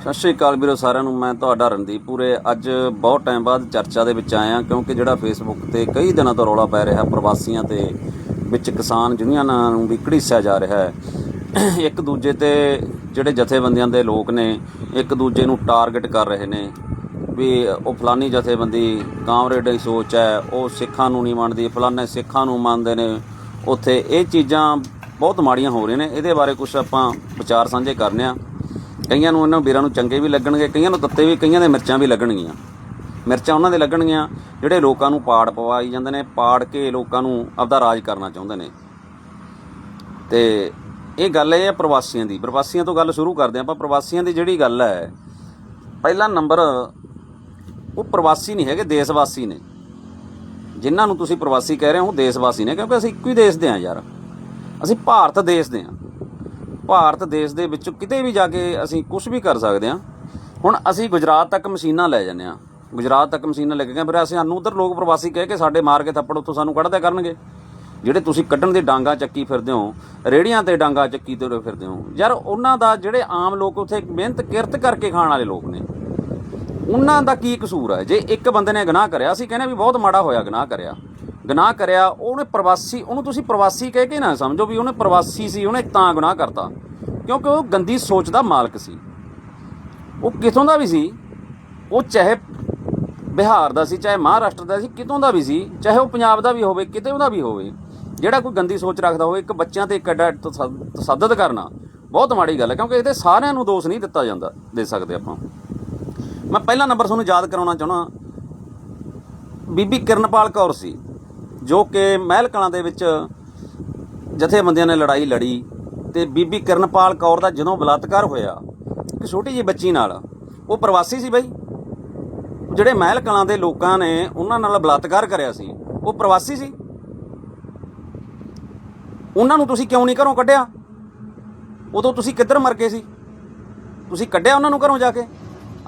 ਸਤਿ ਸ਼੍ਰੀ ਅਕਾਲ ਵੀਰੋ ਸਾਰਿਆਂ ਨੂੰ, ਮੈਂ ਤੁਹਾਡਾ ਰਣਦੀਪ ਪੂਰੇ। ਅੱਜ ਬਹੁਤ ਟਾਈਮ ਬਾਅਦ ਚਰਚਾ ਦੇ ਵਿੱਚ ਆਇਆ, ਕਿਉਂਕਿ ਜਿਹੜਾ ਫੇਸਬੁੱਕ ਤੇ ਕਈ ਦਿਨਾਂ ਤੋਂ ਰੌਲਾ ਪੈ ਰਿਹਾ ਪ੍ਰਵਾਸੀਆਂ ਤੇ ਵਿੱਚ ਕਿਸਾਨ ਯੂਨੀਅਨਾਂ ਨੂੰ ਵੀ ਘੜੀਸਿਆ ਜਾ ਰਿਹਾ ਹੈ, ਇੱਕ ਦੂਜੇ ਤੇ ਜਿਹੜੇ ਜਥੇਬੰਦੀਆਂ ਦੇ ਲੋਕ ਨੇ, ਇੱਕ ਦੂਜੇ ਨੂੰ ਟਾਰਗੇਟ ਕਰ ਰਹੇ ਨੇ ਵੀ ਉਹ ਫਲਾਨੀ ਜਥੇਬੰਦੀ ਕਾਮਰੇਡ ਦੀ ਸੋਚ ਹੈ, ਉਹ ਸਿੱਖਾਂ ਨੂੰ ਨਹੀਂ ਮੰਨਦੀ, ਫਲਾਨੇ ਸਿੱਖਾਂ ਨੂੰ ਮੰਨਦੇ ਨੇ। ਉੱਥੇ ਇਹ ਚੀਜ਼ਾਂ ਬਹੁਤ ਮਾੜੀਆਂ ਹੋ ਰਹੀਆਂ ਨੇ, ਇਹਦੇ ਬਾਰੇ ਕੁਝ ਆਪਾਂ ਵਿਚਾਰ ਸਾਂਝੇ ਕਰਨੇ ਆ। ਕਈਆਂ ਨੂੰ ਇਹਨਾਂ ਵੀਰਾਂ ਨੂੰ ਚੰਗੇ ਵੀ ਲੱਗਣਗੇ, ਕਈਆਂ ਨੂੰ ਤੱਤੇ ਵੀ, ਕਈਆਂ ਦੇ ਮਿਰਚਾਂ ਵੀ ਲੱਗਣਗੀਆਂ। ਮਿਰਚਾਂ ਉਹਨਾਂ ਦੇ ਲੱਗਣਗੀਆਂ, ਜਿਹੜੇ ਲੋਕਾਂ ਨੂੰ ਪਾੜ ਪਵਾਈ ਜਾਂਦੇ ਨੇ, ਪਾੜ ਕੇ ਲੋਕਾਂ ਨੂੰ ਆਪਦਾ ਰਾਜ ਕਰਨਾ ਚਾਹੁੰਦੇ ਨੇ। ਤੇ ਇਹ ਗੱਲ ਇਹ ਹੈ ਪ੍ਰਵਾਸੀਆਂ ਦੀ। ਪ੍ਰਵਾਸੀਆਂ ਤੋਂ ਗੱਲ ਸ਼ੁਰੂ ਕਰਦੇ ਹਾਂ ਆਪਾਂ। ਪ੍ਰਵਾਸੀਆਂ ਦੀ ਜਿਹੜੀ ਗੱਲ ਹੈ, ਪਹਿਲਾ ਨੰਬਰ, ਉਹ ਪ੍ਰਵਾਸੀ ਨਹੀਂ ਹੈਗੇ ਦੇਸ਼ ਵਾਸੀ ਨੇ। ਜਿਨ੍ਹਾਂ ਨੂੰ ਤੁਸੀਂ ਪ੍ਰਵਾਸੀ ਕਹਿ ਰਹੇ ਹੋ ਦੇਸ਼ ਵਾਸੀ ਨੇ, ਕਿਉਂਕਿ ਅਸੀਂ ਇੱਕੋ ਹੀ ਦੇਸ਼ ਦੇ ਹਾਂ ਯਾਰ। ਅਸੀਂ ਭਾਰਤ ਦੇਸ਼ ਦੇ ਹਾਂ। ਭਾਰਤ ਦੇਸ਼ ਦੇ ਵਿੱਚ ਕਿਤੇ ਵੀ ਜਾ ਕੇ ਅਸੀਂ ਕੁਝ ਵੀ ਕਰ ਸਕਦੇ ਹਾਂ। ਹੁਣ ਅਸੀਂ ਗੁਜਰਾਤ ਤੱਕ ਮਸ਼ੀਨਾਂ ਲੈ ਜਾਂਦੇ ਹਾਂ। ਗੁਜਰਾਤ ਤੱਕ ਮਸ਼ੀਨਾਂ ਲੈ ਕੇ ਗਏ, ਫਿਰ ਅਸੀਂ ਸਾਨੂੰ ਉਧਰ ਲੋਕ ਪ੍ਰਵਾਸੀ ਕਹਿ ਕੇ ਸਾਡੇ ਮਾਰ ਕੇ ਥੱਪੜ ਉੱਥੋਂ ਸਾਨੂੰ ਕੱਢਦੇ ਕਰਨਗੇ। ਜਿਹੜੇ ਤੁਸੀਂ ਕੱਢਣ ਦੇ ਡਾਂਗਾ ਚੱਕੀ ਫਿਰਦੇ ਹੋ, ਰੇੜੀਆਂ ਤੇ ਡਾਂਗਾ ਚੱਕੀ ਤੇ ਫਿਰਦੇ ਹੋ। ਯਾਰ ਉਹਨਾਂ ਦਾ ਜਿਹੜੇ ਆਮ ਲੋਕ ਉੱਥੇ ਮਿਹਨਤ ਕਿਰਤ ਕਰਕੇ ਖਾਣ ਵਾਲੇ ਲੋਕ ਨੇ। ਉਹਨਾਂ ਦਾ ਕੀ ਕਸੂਰ ਹੈ? ਜੇ ਇੱਕ ਬੰਦੇ ਨੇ ਗੁਨਾਹ ਕਰਿਆ, ਅਸੀਂ ਕਹਿੰਦੇ ਵੀ ਬਹੁਤ ਮਾੜਾ ਹੋਇਆ, ਗੁਨਾਹ ਕਰਿਆ। ਗੁਨਾਹ ਕਰਿਆ, ਉਹਨੇ ਪ੍ਰਵਾਸੀ, ਉਹਨੂੰ ਤੁਸੀਂ ਪ੍ਰਵਾਸੀ ਕਹਿ ਕੇ ਨਾ ਸਮਝੋ ਵੀ ਉਹਨੇ ਪ੍ਰਵਾਸੀ ਸੀ, ਉਹਨੇ ਤਾਂ ਗੁਨਾਹ ਕਰਤਾ। ਕਿਉਂਕਿ ਉਹ ਗੰਦੀ ਸੋਚ ਦਾ ਮਾਲਕ ਸੀ। ਉਹ ਕਿਥੋਂ ਦਾ ਵੀ ਸੀ? ਉਹ ਚਾਹੇ ਬਿਹਾਰ ਦਾ ਸੀ, ਚਾਹੇ ਮਹਾਰਾਸ਼ਟਰ ਦਾ ਸੀ ਕਿਤੋਂ ਦਾ ਵੀ ਸੀ, ਚਾਹੇ ਉਹ ਪੰਜਾਬ ਦਾ ਵੀ ਹੋਵੇ, ਕਿਤੇ ਉਹਦਾ ਵੀ ਹੋਵੇ। ਜਿਹੜਾ ਕੋਈ ਗੰਦੀ ਸੋਚ ਰੱਖਦਾ ਹੋਵੇ, ਇੱਕ ਬੱਚਿਆਂ ਤੇ ਇੱਕ ਐਡਾ ਤਸੱਦ- ਤਸੱਦਦ ਕਰਨਾ, ਬਹੁਤ ਮਾੜੀ ਗੱਲ ਹੈ, ਕਿਉਂਕਿ ਇਹਦੇ ਸਾਰਿਆਂ ਨੂੰ ਦੋਸ਼ ਨਹੀਂ ਦਿੱਤਾ ਜਾਂਦਾ, ਦੇ ਸਕਦੇ ਆਪਾਂ। ਮੈਂ ਪਹਿਲਾ ਨੰਬਰ ਤੁਹਾਨੂੰ ਯਾਦ ਕਰਾਉਣਾ ਚਾਹਣਾ ਬੀਬੀ ਕਿਰਨਪਾਲ ਕੌਰ ਸੀ। ਜੋ ਕਿ ਮਹਿਲ ਕਲਾਂ ਦੇ ਵਿੱਚ ਜਥੇਬੰਦੀਆਂ ਨੇ ਲੜਾਈ ਲੜੀ ਤੇ ਬੀਬੀ ਕਿਰਨਪਾਲ ਕੌਰ ਦਾ ਜਦੋਂ ਬਲਾਤਕਾਰ ਹੋਇਆ, ਇੱਕ ਛੋਟੀ ਜਿਹੀ ਬੱਚੀ ਨਾਲ, ਉਹ ਪ੍ਰਵਾਸੀ ਸੀ ਬਈ। ਜਿਹੜੇ ਮਹਿਲ ਕਲਾਂ ਦੇ ਲੋਕਾਂ ਨੇ ਉਹਨਾਂ ਨਾਲ ਬਲਾਤਕਾਰ ਕਰਿਆ ਸੀ, ਉਹ ਪ੍ਰਵਾਸੀ ਸੀ। ਉਹਨਾਂ ਨੂੰ ਤੁਸੀਂ ਕਿਉਂ ਨਹੀਂ ਘਰੋਂ ਕੱਢਿਆ? ਉਦੋਂ ਤੁਸੀਂ ਕਿੱਧਰ ਮਰ ਗਏ ਸੀ? ਤੁਸੀਂ ਕੱਢਿਆ ਉਹਨਾਂ ਨੂੰ ਘਰੋਂ ਜਾ ਕੇ?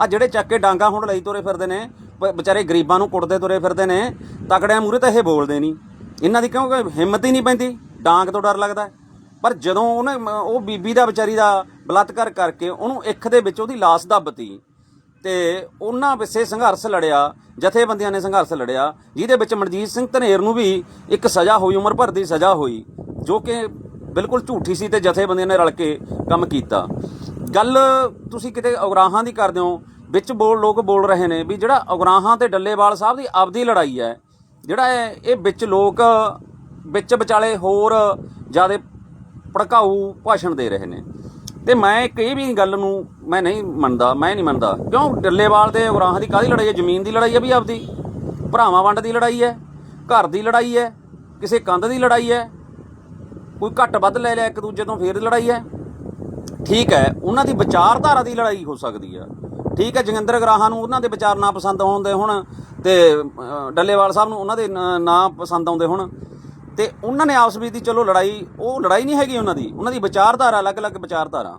ਆ ਜਿਹੜੇ ਚੱਕ ਕੇ ਡਾਂਗਾ ਹੁਣ ਲਈ ਤੁਰੇ ਫਿਰਦੇ ਨੇ ਵਿਚਾਰੇ ਗਰੀਬਾਂ ਨੂੰ ਕੁੱਟਦੇ ਤੁਰੇ ਫਿਰਦੇ ਨੇ, ਤਕੜਿਆਂ ਮੂਰੇ ਤਾਂ ਇਹ ਬੋਲਦੇ ਨਹੀਂ। ਇਹਨਾਂ ਦੀ ਕਿਉਂਕਿ ਹਿੰਮਤ ਹੀ ਨਹੀਂ ਪੈਂਦੀ? ਡਾਂਗ ਤੋਂ ਡਰ ਲੱਗਦਾ ਪਰ ਜਦੋਂ ਉਹਨੇ ਉਹ ਬੀਬੀ ਦਾ, ਵਿਚਾਰੀ ਦਾ ਬਲਾਤਕਾਰ ਕਰਕੇ ਉਹਨੂੰ ਇੱਕ ਦੇ ਵਿੱਚ ਉਹਦੀ ਲਾਸ਼ ਦੱਬਤੀ ਤੇ ਉਹਨਾਂ ਵਿਸੇ ਸੰਘਰਸ਼ ਲੜਿਆ, ਜਥੇਬੰਦੀਆਂ ਨੇ ਸੰਘਰਸ਼ ਲੜਿਆ, ਜਿਹਦੇ ਵਿੱਚ ਮਨਜੀਤ ਸਿੰਘ ਧਨੇਰ ਨੂੰ ਵੀ ਇੱਕ ਸਜ਼ਾ ਹੋਈ, ਉਮਰ ਭਰ ਦੀ ਸਜ਼ਾ ਹੋਈ, ਜੋ ਕਿ ਬਿਲਕੁਲ ਝੂਠੀ ਸੀ ਤੇ ਜਥੇਬੰਦੀਆਂ ਨੇ ਰਲ ਕੇ ਕੰਮ ਕੀਤਾ। ਗੱਲ ਤੁਸੀਂ ਕਿਤੇ ਉਗਰਾਹਾਂ ਦੀ ਕਰਦੇ ਹੋ ਵਿੱਚ ਬੋਲ ਲੋਕ ਬੋਲ ਰਹੇ ਨੇ ਵੀ ਜਿਹੜਾ ਉਗਰਾਹਾਂ ਤੇ ਡੱਲੇਵਾਲ ਸਾਹਿਬ ਦੀ ਆਪਦੀ ਲੜਾਈ ਹੈ, ਜਿਹੜਾ ਇਹ ਇਹ ਵਿੱਚ ਲੋਕ ਵਿੱਚ ਵਿਚਾਲੇ ਹੋਰ ਜ਼ਿਆਦਾ ਭੜਕਾਊ ਭਾਸ਼ਣ ਦੇ ਰਹੇ ਨੇ। ਤੇ ਮੈਂ ਇੱਕ ਇਹ ਵੀ ਗੱਲ ਨੂੰ ਮੈਂ ਨਹੀਂ ਮੰਨਦਾ, ਮੈਂ ਨਹੀਂ ਮੰਨਦਾ, ਕਿਉਂ? ਡੱਲੇਵਾਲ ਤੇ ਉਗਰਾਹਾਂ ਦੀ ਕਾਹਦੀ ਲੜਾਈ ਹੈ? ਜ਼ਮੀਨ ਦੀ ਲੜਾਈ ਹੈ ਵੀ ਆਪਦੀ? ਭਰਾਵਾਂ ਵੰਡ ਦੀ ਲੜਾਈ ਹੈ? ਘਰ ਦੀ ਲੜਾਈ ਹੈ? ਕਿਸੇ ਕੰਧ ਦੀ ਲੜਾਈ ਹੈ? ਕੋਈ ਘੱਟ ਵੱਧ ਲੈ ਲਿਆ ਇੱਕ ਦੂਜੇ ਤੋਂ, ਫੇਰ ਲੜਾਈ ਹੈ? ਠੀਕ ਹੈ, ਉਹਨਾਂ ਦੀ ਵਿਚਾਰਧਾਰਾ ਦੀ ਲੜਾਈ ਹੋ ਸਕਦੀ ਆ। ਠੀਕ ਹੈ, ਜੋਗਿੰਦਰ ਗਰਾਹਾਂ ਨੂੰ ਉਹਨਾਂ ਦੇ ਵਿਚਾਰ ਨਾ ਪਸੰਦ ਆਉਂਦੇ ਹੁਣ ਤੇ ਡੱਲੇਵਾਲ ਸਾਹਿਬ ਨੂੰ ਉਹਨਾਂ ਦੇ ਨ- ਨਾ ਪਸੰਦ ਆਉਂਦੇ ਹੁਣ। ਤੇ ਉਹਨਾਂ ਨੇ ਆਪਸ ਵਿੱਚ ਦੀ ਚਲੋ ਲੜਾਈ, ਉਹ ਲੜਾਈ ਨਹੀਂ ਹੈਗੀ ਉਹਨਾਂ ਦੀ। ਉਹਨਾਂ ਦੀ ਵਿਚਾਰਧਾਰਾ, ਅਲੱਗ-ਅਲੱਗ ਵਿਚਾਰਧਾਰਾ।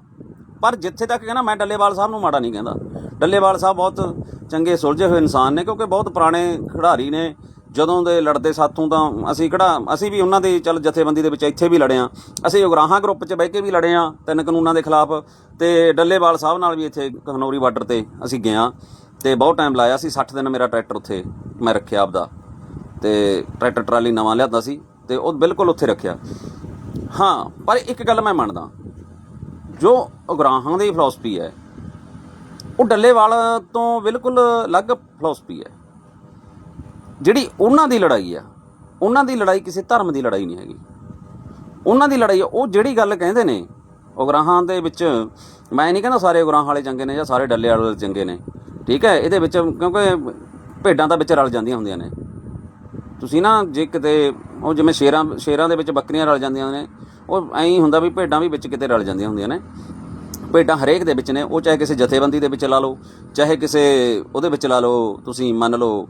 ਪਰ ਜਿੱਥੇ ਤੱਕ ਕਹਿੰਦਾ, ਮੈਂ ਡੱਲੇਵਾਲ ਸਾਹਿਬ ਨੂੰ ਮਾੜਾ ਨਹੀਂ ਕਹਿੰਦਾ। ਡੱਲੇਵਾਲ ਸਾਹਿਬ ਬਹੁਤ ਚੰਗੇ ਸੁਲਝੇ ਹੋਏ ਇਨਸਾਨ ਨੇ, ਕਿਉਂਕਿ ਬਹੁਤ ਪੁਰਾਣੇ ਖਿਡਾਰੀ ਨੇ। ਜਦੋਂ ਦੇ ਲੜਦੇ ਸਾਥੋਂ ਤਾਂ ਅਸੀਂ ਕਿਹੜਾ, ਅਸੀਂ ਵੀ ਉਹਨਾਂ ਦੇ ਚੱਲ ਜਥੇਬੰਦੀ ਦੇ ਵਿੱਚ ਇੱਥੇ ਵੀ ਲੜੇ ਆ ਅਸੀਂ ਉਗਰਾਹਾਂ ਗਰੁੱਪ 'ਚ ਬਹਿ ਕੇ ਵੀ ਲੜੇ ਆ ਤਿੰਨ ਕਾਨੂੰਨਾਂ ਦੇ ਖਿਲਾਫ। ਤੇ ਡੱਲੇਵਾਲ ਸਾਹਿਬ ਨਾਲ ਵੀ ਇੱਥੇ ਖਨੌਰੀ ਬਾਰਡਰ ਤੇ ਅਸੀਂ ਗਏ ਆ। ਤੇ ਬਹੁਤ ਟਾਈਮ ਲਾਇਆ ਸੀ 60 ਦਿਨ ਮੇਰਾ ਟਰੈਕਟਰ ਉੱਥੇ ਮੈਂ ਰੱਖਿਆ ਆਪਦਾ। ਤੇ ਟਰੈਕਟਰ ਟਰਾਲੀ ਨਵਾਂ ਲਿਆਂਦਾ ਸੀ ਤੇ ਉਹ ਬਿਲਕੁਲ ਉੱਥੇ ਰੱਖਿਆ। ਹਾਂ, ਪਰ ਇੱਕ ਗੱਲ ਮੈਂ ਮੰਨਦਾ। ਜੋ ਉਗਰਾਹਾਂ ਦੀ ਫਿਲਾਸਫੀ ਹੈ, ਉਹ ਡੱਲੇਵਾਲ ਤੋਂ ਬਿਲਕੁਲ ਅਲੱਗ ਫਿਲਾਸਫੀ ਹੈ। ਜਿਹੜੀ ਉਹਨਾਂ ਦੀ ਲੜਾਈ ਆ, ਉਹਨਾਂ ਦੀ ਲੜਾਈ ਕਿਸੇ ਧਰਮ ਦੀ ਲੜਾਈ ਨਹੀਂ ਹੈਗੀ। ਉਹਨਾਂ ਦੀ ਲੜਾਈ ਉਹ ਜਿਹੜੀ ਗੱਲ ਕਹਿੰਦੇ ਨੇ, ਉਗਰਾਹਾਂ ਦੇ ਵਿੱਚ, ਮੈਂ ਨਹੀਂ ਕਹਿੰਦਾ ਸਾਰੇ ਉਗਰਾਹਾਂ ਵਾਲੇ ਚੰਗੇ ਨੇ ਜਾਂ ਸਾਰੇ ਡੱਲੇ ਵਾਲੇ ਚੰਗੇ ਨੇ, ਠੀਕ ਹੈ, ਇਹਦੇ ਵਿੱਚ ਕਿਉਂਕਿ ਭੇਡਾਂ ਤਾਂ ਵਿੱਚ ਰਲ ਜਾਂਦੀਆਂ ਹੁੰਦੀਆਂ ਨੇ। ਤੁਸੀਂ ਨਾ ਜੇ ਕਿਤੇ, ਉਹ ਜਿਵੇਂ ਸ਼ੇਰਾਂ ਸ਼ੇਰਾਂ ਦੇ ਵਿੱਚ ਬੱਕਰੀਆਂ ਰਲ ਜਾਂਦੀਆਂ ਨੇ, ਉਹ ਐਂ ਹੁੰਦਾ ਵੀ ਭੇਡਾਂ ਵੀ ਵਿੱਚ ਕਿਤੇ ਰਲ ਜਾਂਦੀਆਂ ਹੁੰਦੀਆਂ ਨੇ। ਭੇਡਾਂ ਹਰੇਕ ਦੇ ਵਿੱਚ ਨੇ, ਉਹ ਚਾਹੇ ਕਿਸੇ ਜਥੇਬੰਦੀ ਦੇ ਵਿੱਚ ਲਾ ਲਓ, ਚਾਹੇ ਕਿਸੇ ਉਹਦੇ ਵਿੱਚ ਲਾ ਲਓ, ਤੁਸੀਂ ਮੰਨ ਲਓ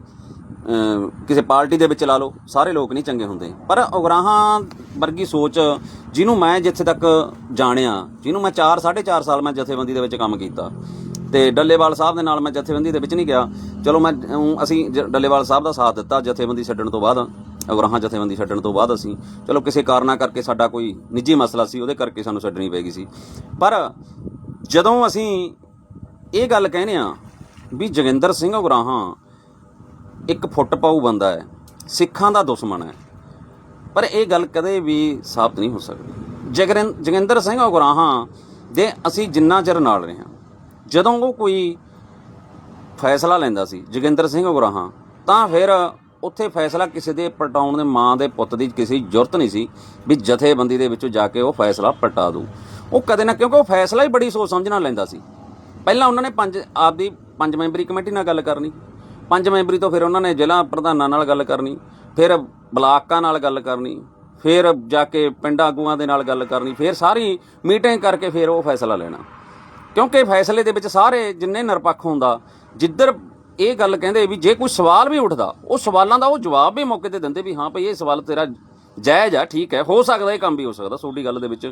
ਕਿਸੇ ਪਾਰਟੀ ਦੇ ਵਿੱਚ ਲਾ ਲਓ, ਸਾਰੇ ਲੋਕ ਨਹੀਂ ਚੰਗੇ ਹੁੰਦੇ। ਪਰ ਉਗਰਾਹਾਂ ਵਰਗੀ ਸੋਚ ਜਿਹਨੂੰ ਮੈਂ ਜਿੱਥੇ ਤੱਕ ਜਾਣਿਆ, ਜਿਹਨੂੰ ਮੈਂ 4 4.5 ਸਾਲ ਮੈਂ ਜਥੇਬੰਦੀ ਦੇ ਵਿੱਚ ਕੰਮ ਕੀਤਾ। ਤੇ ਡੱਲੇਵਾਲ ਸਾਹਿਬ ਦੇ ਨਾਲ ਮੈਂ ਜਥੇਬੰਦੀ ਦੇ ਵਿੱਚ ਨਹੀਂ ਗਿਆ। ਚਲੋ ਮੈਂ ਅਸੀਂ ਜ- ਡੱਲੇਵਾਲ ਸਾਹਿਬ ਦਾ ਸਾਥ ਦਿੱਤਾ, ਜਥੇਬੰਦੀ ਛੱਡਣ ਤੋਂ ਬਾਅਦ ਉਗਰਾਹਾਂ ਜਥੇਬੰਦੀ ਛੱਡਣ ਤੋਂ ਬਾਅਦ ਅਸੀਂ। ਚਲੋ ਕਿਸੇ ਕਾਰਨਾ ਕਰਕੇ ਸਾਡਾ ਕੋਈ ਨਿੱਜੀ ਮਸਲਾ ਸੀ, ਉਹਦੇ ਕਰਕੇ ਸਾਨੂੰ ਛੱਡਣੀ ਪੈ ਗਈ ਸੀ। ਪਰ ਜਦੋਂ ਅਸੀਂ ਇਹ ਗੱਲ ਕਹਿੰਦੇ ਆ ਵੀ ਜੋਗਿੰਦਰ ਸਿੰਘ ਉਗਰਾਹਾਂ ਇੱਕ ਫੁੱਟ ਪਾਊ ਬੰਦਾ ਹੈ, ਸਿੱਖਾਂ ਦਾ ਦੁਸ਼ਮਣ ਹੈ। ਪਰ ਇਹ ਗੱਲ ਕਦੇ ਵੀ ਸਾਬਤ ਨਹੀਂ ਹੋ ਸਕਦੀ। ਜਗਰਨ ਜੋਗਿੰਦਰ ਸਿੰਘ ਉਗਰਾਹਾਂ ਦੇ ਅਸੀਂ ਜਿੰਨਾ ਚਿਰ ਨਾਲ ਰਹੇ ਹਾਂ, ਜਦੋਂ ਉਹ ਕੋਈ ਫੈਸਲਾ ਲੈਂਦਾ ਸੀ, ਜੋਗਿੰਦਰ ਸਿੰਘ ਉਗਰਾਹਾਂ ਤਾਂ ਫਿਰ ਉੱਥੇ ਫੈਸਲਾ ਕਿਸੇ ਦੇ ਪਟਾਉਣ ਦੇ ਮਾਂ ਦੇ ਪੁੱਤ ਦੀ ਕਿਸੇ ਦੀ ਜ਼ਰੂਰਤ ਨਹੀਂ ਸੀ ਵੀ ਜਥੇਬੰਦੀ ਦੇ ਵਿੱਚੋਂ ਜਾ ਕੇ ਉਹ ਫੈਸਲਾ ਪਟਾ ਦੂ ਉਹ ਕਦੇ ਨਾ, ਕਿਉਂਕਿ ਉਹ ਫੈਸਲਾ ਹੀ ਬੜੀ ਸੋਚ ਸਮਝ ਨਾਲ ਲੈਂਦਾ ਸੀ। ਪਹਿਲਾਂ ਉਹਨਾਂ ਨੇ ਪੰਜ, ਆਪਦੀ ਪੰਜ ਮੈਂਬਰੀ ਕਮੇਟੀ ਨਾਲ ਗੱਲ ਕਰਨੀ। ਪੰਜ ਮੈਂਬਰੀ ਤੋਂ ਫਿਰ ਉਹਨਾਂ ਨੇ ਜ਼ਿਲ੍ਹਾ ਪ੍ਰਧਾਨਾਂ ਨਾਲ ਗੱਲ ਕਰਨੀ, ਫਿਰ ਬਲਾਕਾਂ ਨਾਲ ਗੱਲ ਕਰਨੀ, ਫਿਰ ਜਾ ਕੇ ਪਿੰਡ ਆਗੂਆਂ ਦੇ ਨਾਲ ਗੱਲ ਕਰਨੀ, ਫਿਰ ਸਾਰੀ ਮੀਟਿੰਗ ਕਰਕੇ ਫਿਰ ਉਹ ਫੈਸਲਾ ਲੈਣਾ। ਕਿਉਂਕਿ ਫੈਸਲੇ ਦੇ ਵਿੱਚ ਸਾਰੇ ਜਿੰਨੇ ਨਿਰਪੱਖ ਹੁੰਦਾ, ਜਿੱਧਰ ਇਹ ਗੱਲ ਕਹਿੰਦੇ ਵੀ ਜੇ ਕੋਈ ਸਵਾਲ ਵੀ ਉੱਠਦਾ, ਉਹ ਸਵਾਲਾਂ ਦਾ ਉਹ ਜਵਾਬ ਵੀ ਮੌਕੇ ਤੇ ਦਿੰਦੇ ਵੀ ਹਾਂ ਭਈ ਇਹ ਸਵਾਲ ਤੇਰਾ ਜਾਇਜ਼ ਆ, ਠੀਕ ਹੈ। ਹੋ ਸਕਦਾ ਇਹ ਕੰਮ ਵੀ ਹੋ ਸਕਦਾ ਤੁਹਾਡੀ ਗੱਲ ਦੇ ਵਿੱਚ।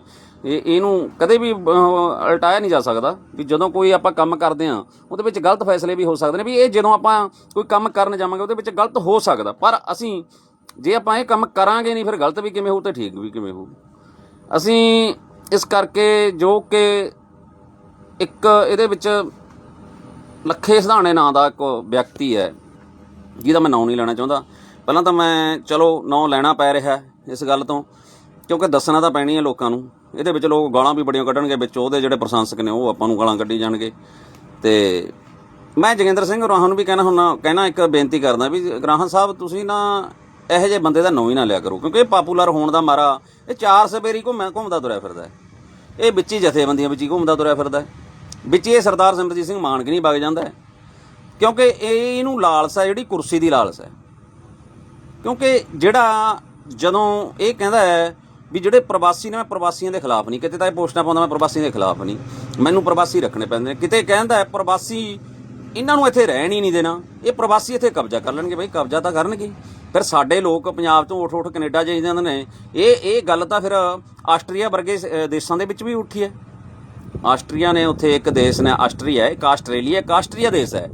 ਇਹ ਇਹਨੂੰ ਕਦੇ ਵੀ ਉਲਟਾਇਆ ਨਹੀਂ ਜਾ ਸਕਦਾ ਵੀ ਜਦੋਂ ਕੋਈ ਆਪਾਂ ਕੰਮ ਕਰਦੇ ਆ ਉਹਦੇ ਵਿੱਚ ਗਲਤ ਫੈਸਲੇ ਵੀ ਹੋ ਸਕਦੇ ਨੇ ਵੀ ਇਹ ਜਦੋਂ ਆਪਾਂ ਕੋਈ ਕੰਮ ਕਰਨ ਜਾਵਾਂਗੇ, ਉਹਦੇ ਵਿੱਚ ਗਲਤ ਹੋ ਸਕਦਾ। ਪਰ ਅਸੀਂ, ਜੇ ਆਪਾਂ ਇਹ ਕੰਮ ਕਰਾਂਗੇ ਨਹੀਂ, ਫਿਰ ਗਲਤ ਵੀ ਕਿਵੇਂ ਹੋਊ ਤੇ ਠੀਕ ਵੀ ਕਿਵੇਂ ਹੋਊ। ਅਸੀਂ ਇਸ ਕਰਕੇ ਜੋ ਕਿ ਇੱਕ ਇਹਦੇ ਵਿੱਚ ਲੱਖੇ ਸਿਧਾਣੇ ਨਾਂ ਦਾ ਇੱਕ ਵਿਅਕਤੀ ਹੈ, ਜਿਹਦਾ ਮੈਂ ਨਾਂ ਨਹੀਂ ਲੈਣਾ ਚਾਹੁੰਦਾ। ਪਹਿਲਾਂ ਤਾਂ ਮੈਂ, ਚਲੋ ਨਾਂ ਲੈਣਾ ਪੈ ਰਿਹਾ ਇਸ ਗੱਲ ਤੋਂ, ਕਿਉਂਕਿ ਦੱਸਣਾ ਤਾਂ ਪੈਣੀ ਹੈ ਲੋਕਾਂ ਨੂੰ। ਇਹਦੇ ਵਿੱਚ ਲੋਕ ਗਾਲਾਂ ਵੀ ਬੜੀਆਂ ਕੱਢਣਗੇ ਵਿੱਚ, ਉਹਦੇ ਜਿਹੜੇ ਪ੍ਰਸ਼ੰਸਕ ਨੇ, ਉਹ ਆਪਾਂ ਨੂੰ ਗਾਲਾਂ ਕੱਢੀ ਜਾਣਗੇ। ਤੇ ਮੈਂ ਜੋਗਿੰਦਰ ਸਿੰਘ ਰਾਹਾਂ ਨੂੰ ਵੀ ਕਹਿਣਾ ਹੁਣ ਕਹਿਣਾ ਇੱਕ ਬੇਨਤੀ ਕਰਦਾ ਵੀ ਰਾਹਾਂ ਸਾਹਿਬ, ਤੁਸੀਂ ਨਾ ਇਹੋ ਜਿਹੇ ਬੰਦੇ ਦਾ ਨਾਂ ਹੀ ਨਾ ਲਿਆ ਕਰੋ, ਕਿਉਂਕਿ ਇਹ ਪਾਪੂਲਰ ਹੋਣ ਦਾ ਮਾਰਾ, ਇਹ ਚਾਰ ਸਵੇਰੀ ਘੁੰਮਿਆ ਘੁੰਮਦਾ ਤੁਰਿਆ ਫਿਰਦਾ ਹੈ। ਇਹ ਵਿੱਚ ਹੀ ਜਥੇਬੰਦੀਆਂ ਵਿੱਚ ਹੀ ਘੁੰਮਦਾ ਤੁਰਿਆ ਫਿਰਦਾ ਹੈ। ਵਿੱਚ ਹੀ ਇਹ ਸਰਦਾਰ ਸਿਮਰਜੀਤ ਸਿੰਘ ਮਾਨ ਨਹੀਂ ਵਗ ਜਾਂਦਾ ਕਿਉਂਕਿ ਇਹ, ਇਹਨੂੰ ਲਾਲਸਾ, ਜਿਹੜੀ ਕੁਰਸੀ ਦੀ ਲਾਲਸਾ ਹੈ। ਕਿਉਂਕਿ ਜਿਹੜਾ ਜਦੋਂ ਇਹ ਕਹਿੰਦਾ ਹੈ ਵੀ ਜਿਹੜੇ ਪ੍ਰਵਾਸੀ ਨੇ, ਮੈਂ ਪ੍ਰਵਾਸੀਆਂ ਦੇ ਖਿਲਾਫ ਨਹੀਂ। ਕਿਤੇ ਤਾਂ ਇਹ ਪੋਸਟਾਂ ਪਾਉਂਦਾ ਮੈਂ ਪ੍ਰਵਾਸੀਆਂ ਦੇ ਖਿਲਾਫ ਨਹੀਂ। ਮੈਨੂੰ ਪ੍ਰਵਾਸੀ ਰੱਖਣੇ ਪੈਂਦੇ ਨੇ। ਕਿਤੇ ਕਹਿੰਦਾ ਹੈ ਪ੍ਰਵਾਸੀ ਇਹਨਾਂ ਨੂੰ ਇੱਥੇ ਰਹਿਣ ਹੀ ਨਹੀਂ ਦੇਣਾ। ਇਹ ਪ੍ਰਵਾਸੀ ਇੱਥੇ ਕਬਜ਼ਾ ਕਰ ਲੈਣਗੇ ਬਈ, ਕਬਜ਼ਾ ਤਾਂ ਕਰਨਗੇ। ਫਿਰ ਸਾਡੇ ਲੋਕ ਪੰਜਾਬ ਤੋਂ ਉੱਠ ਉੱਠ ਕੈਨੇਡਾ ਜਾਈ ਜਾਂਦੇ ਨੇ। ਇਹ ਇਹ ਗੱਲ ਤਾਂ ਫਿਰ ਆਸਟਰੀਆ ਵਰਗੇ ਦੇਸ਼ਾਂ ਦੇ ਵਿੱਚ ਵੀ ਉੱਠੀ ਹੈ। ਆਸਟਰੀਆ ਨੇ ਉੱਥੇ ਇੱਕ ਦੇਸ਼ ਨੇ, ਆਸਟਰੀਆ ਇੱਕ ਆਸਟ੍ਰੇਲੀਆ, ਇੱਕ ਆਸਟਰੀਆ ਦੇਸ਼ ਹੈ।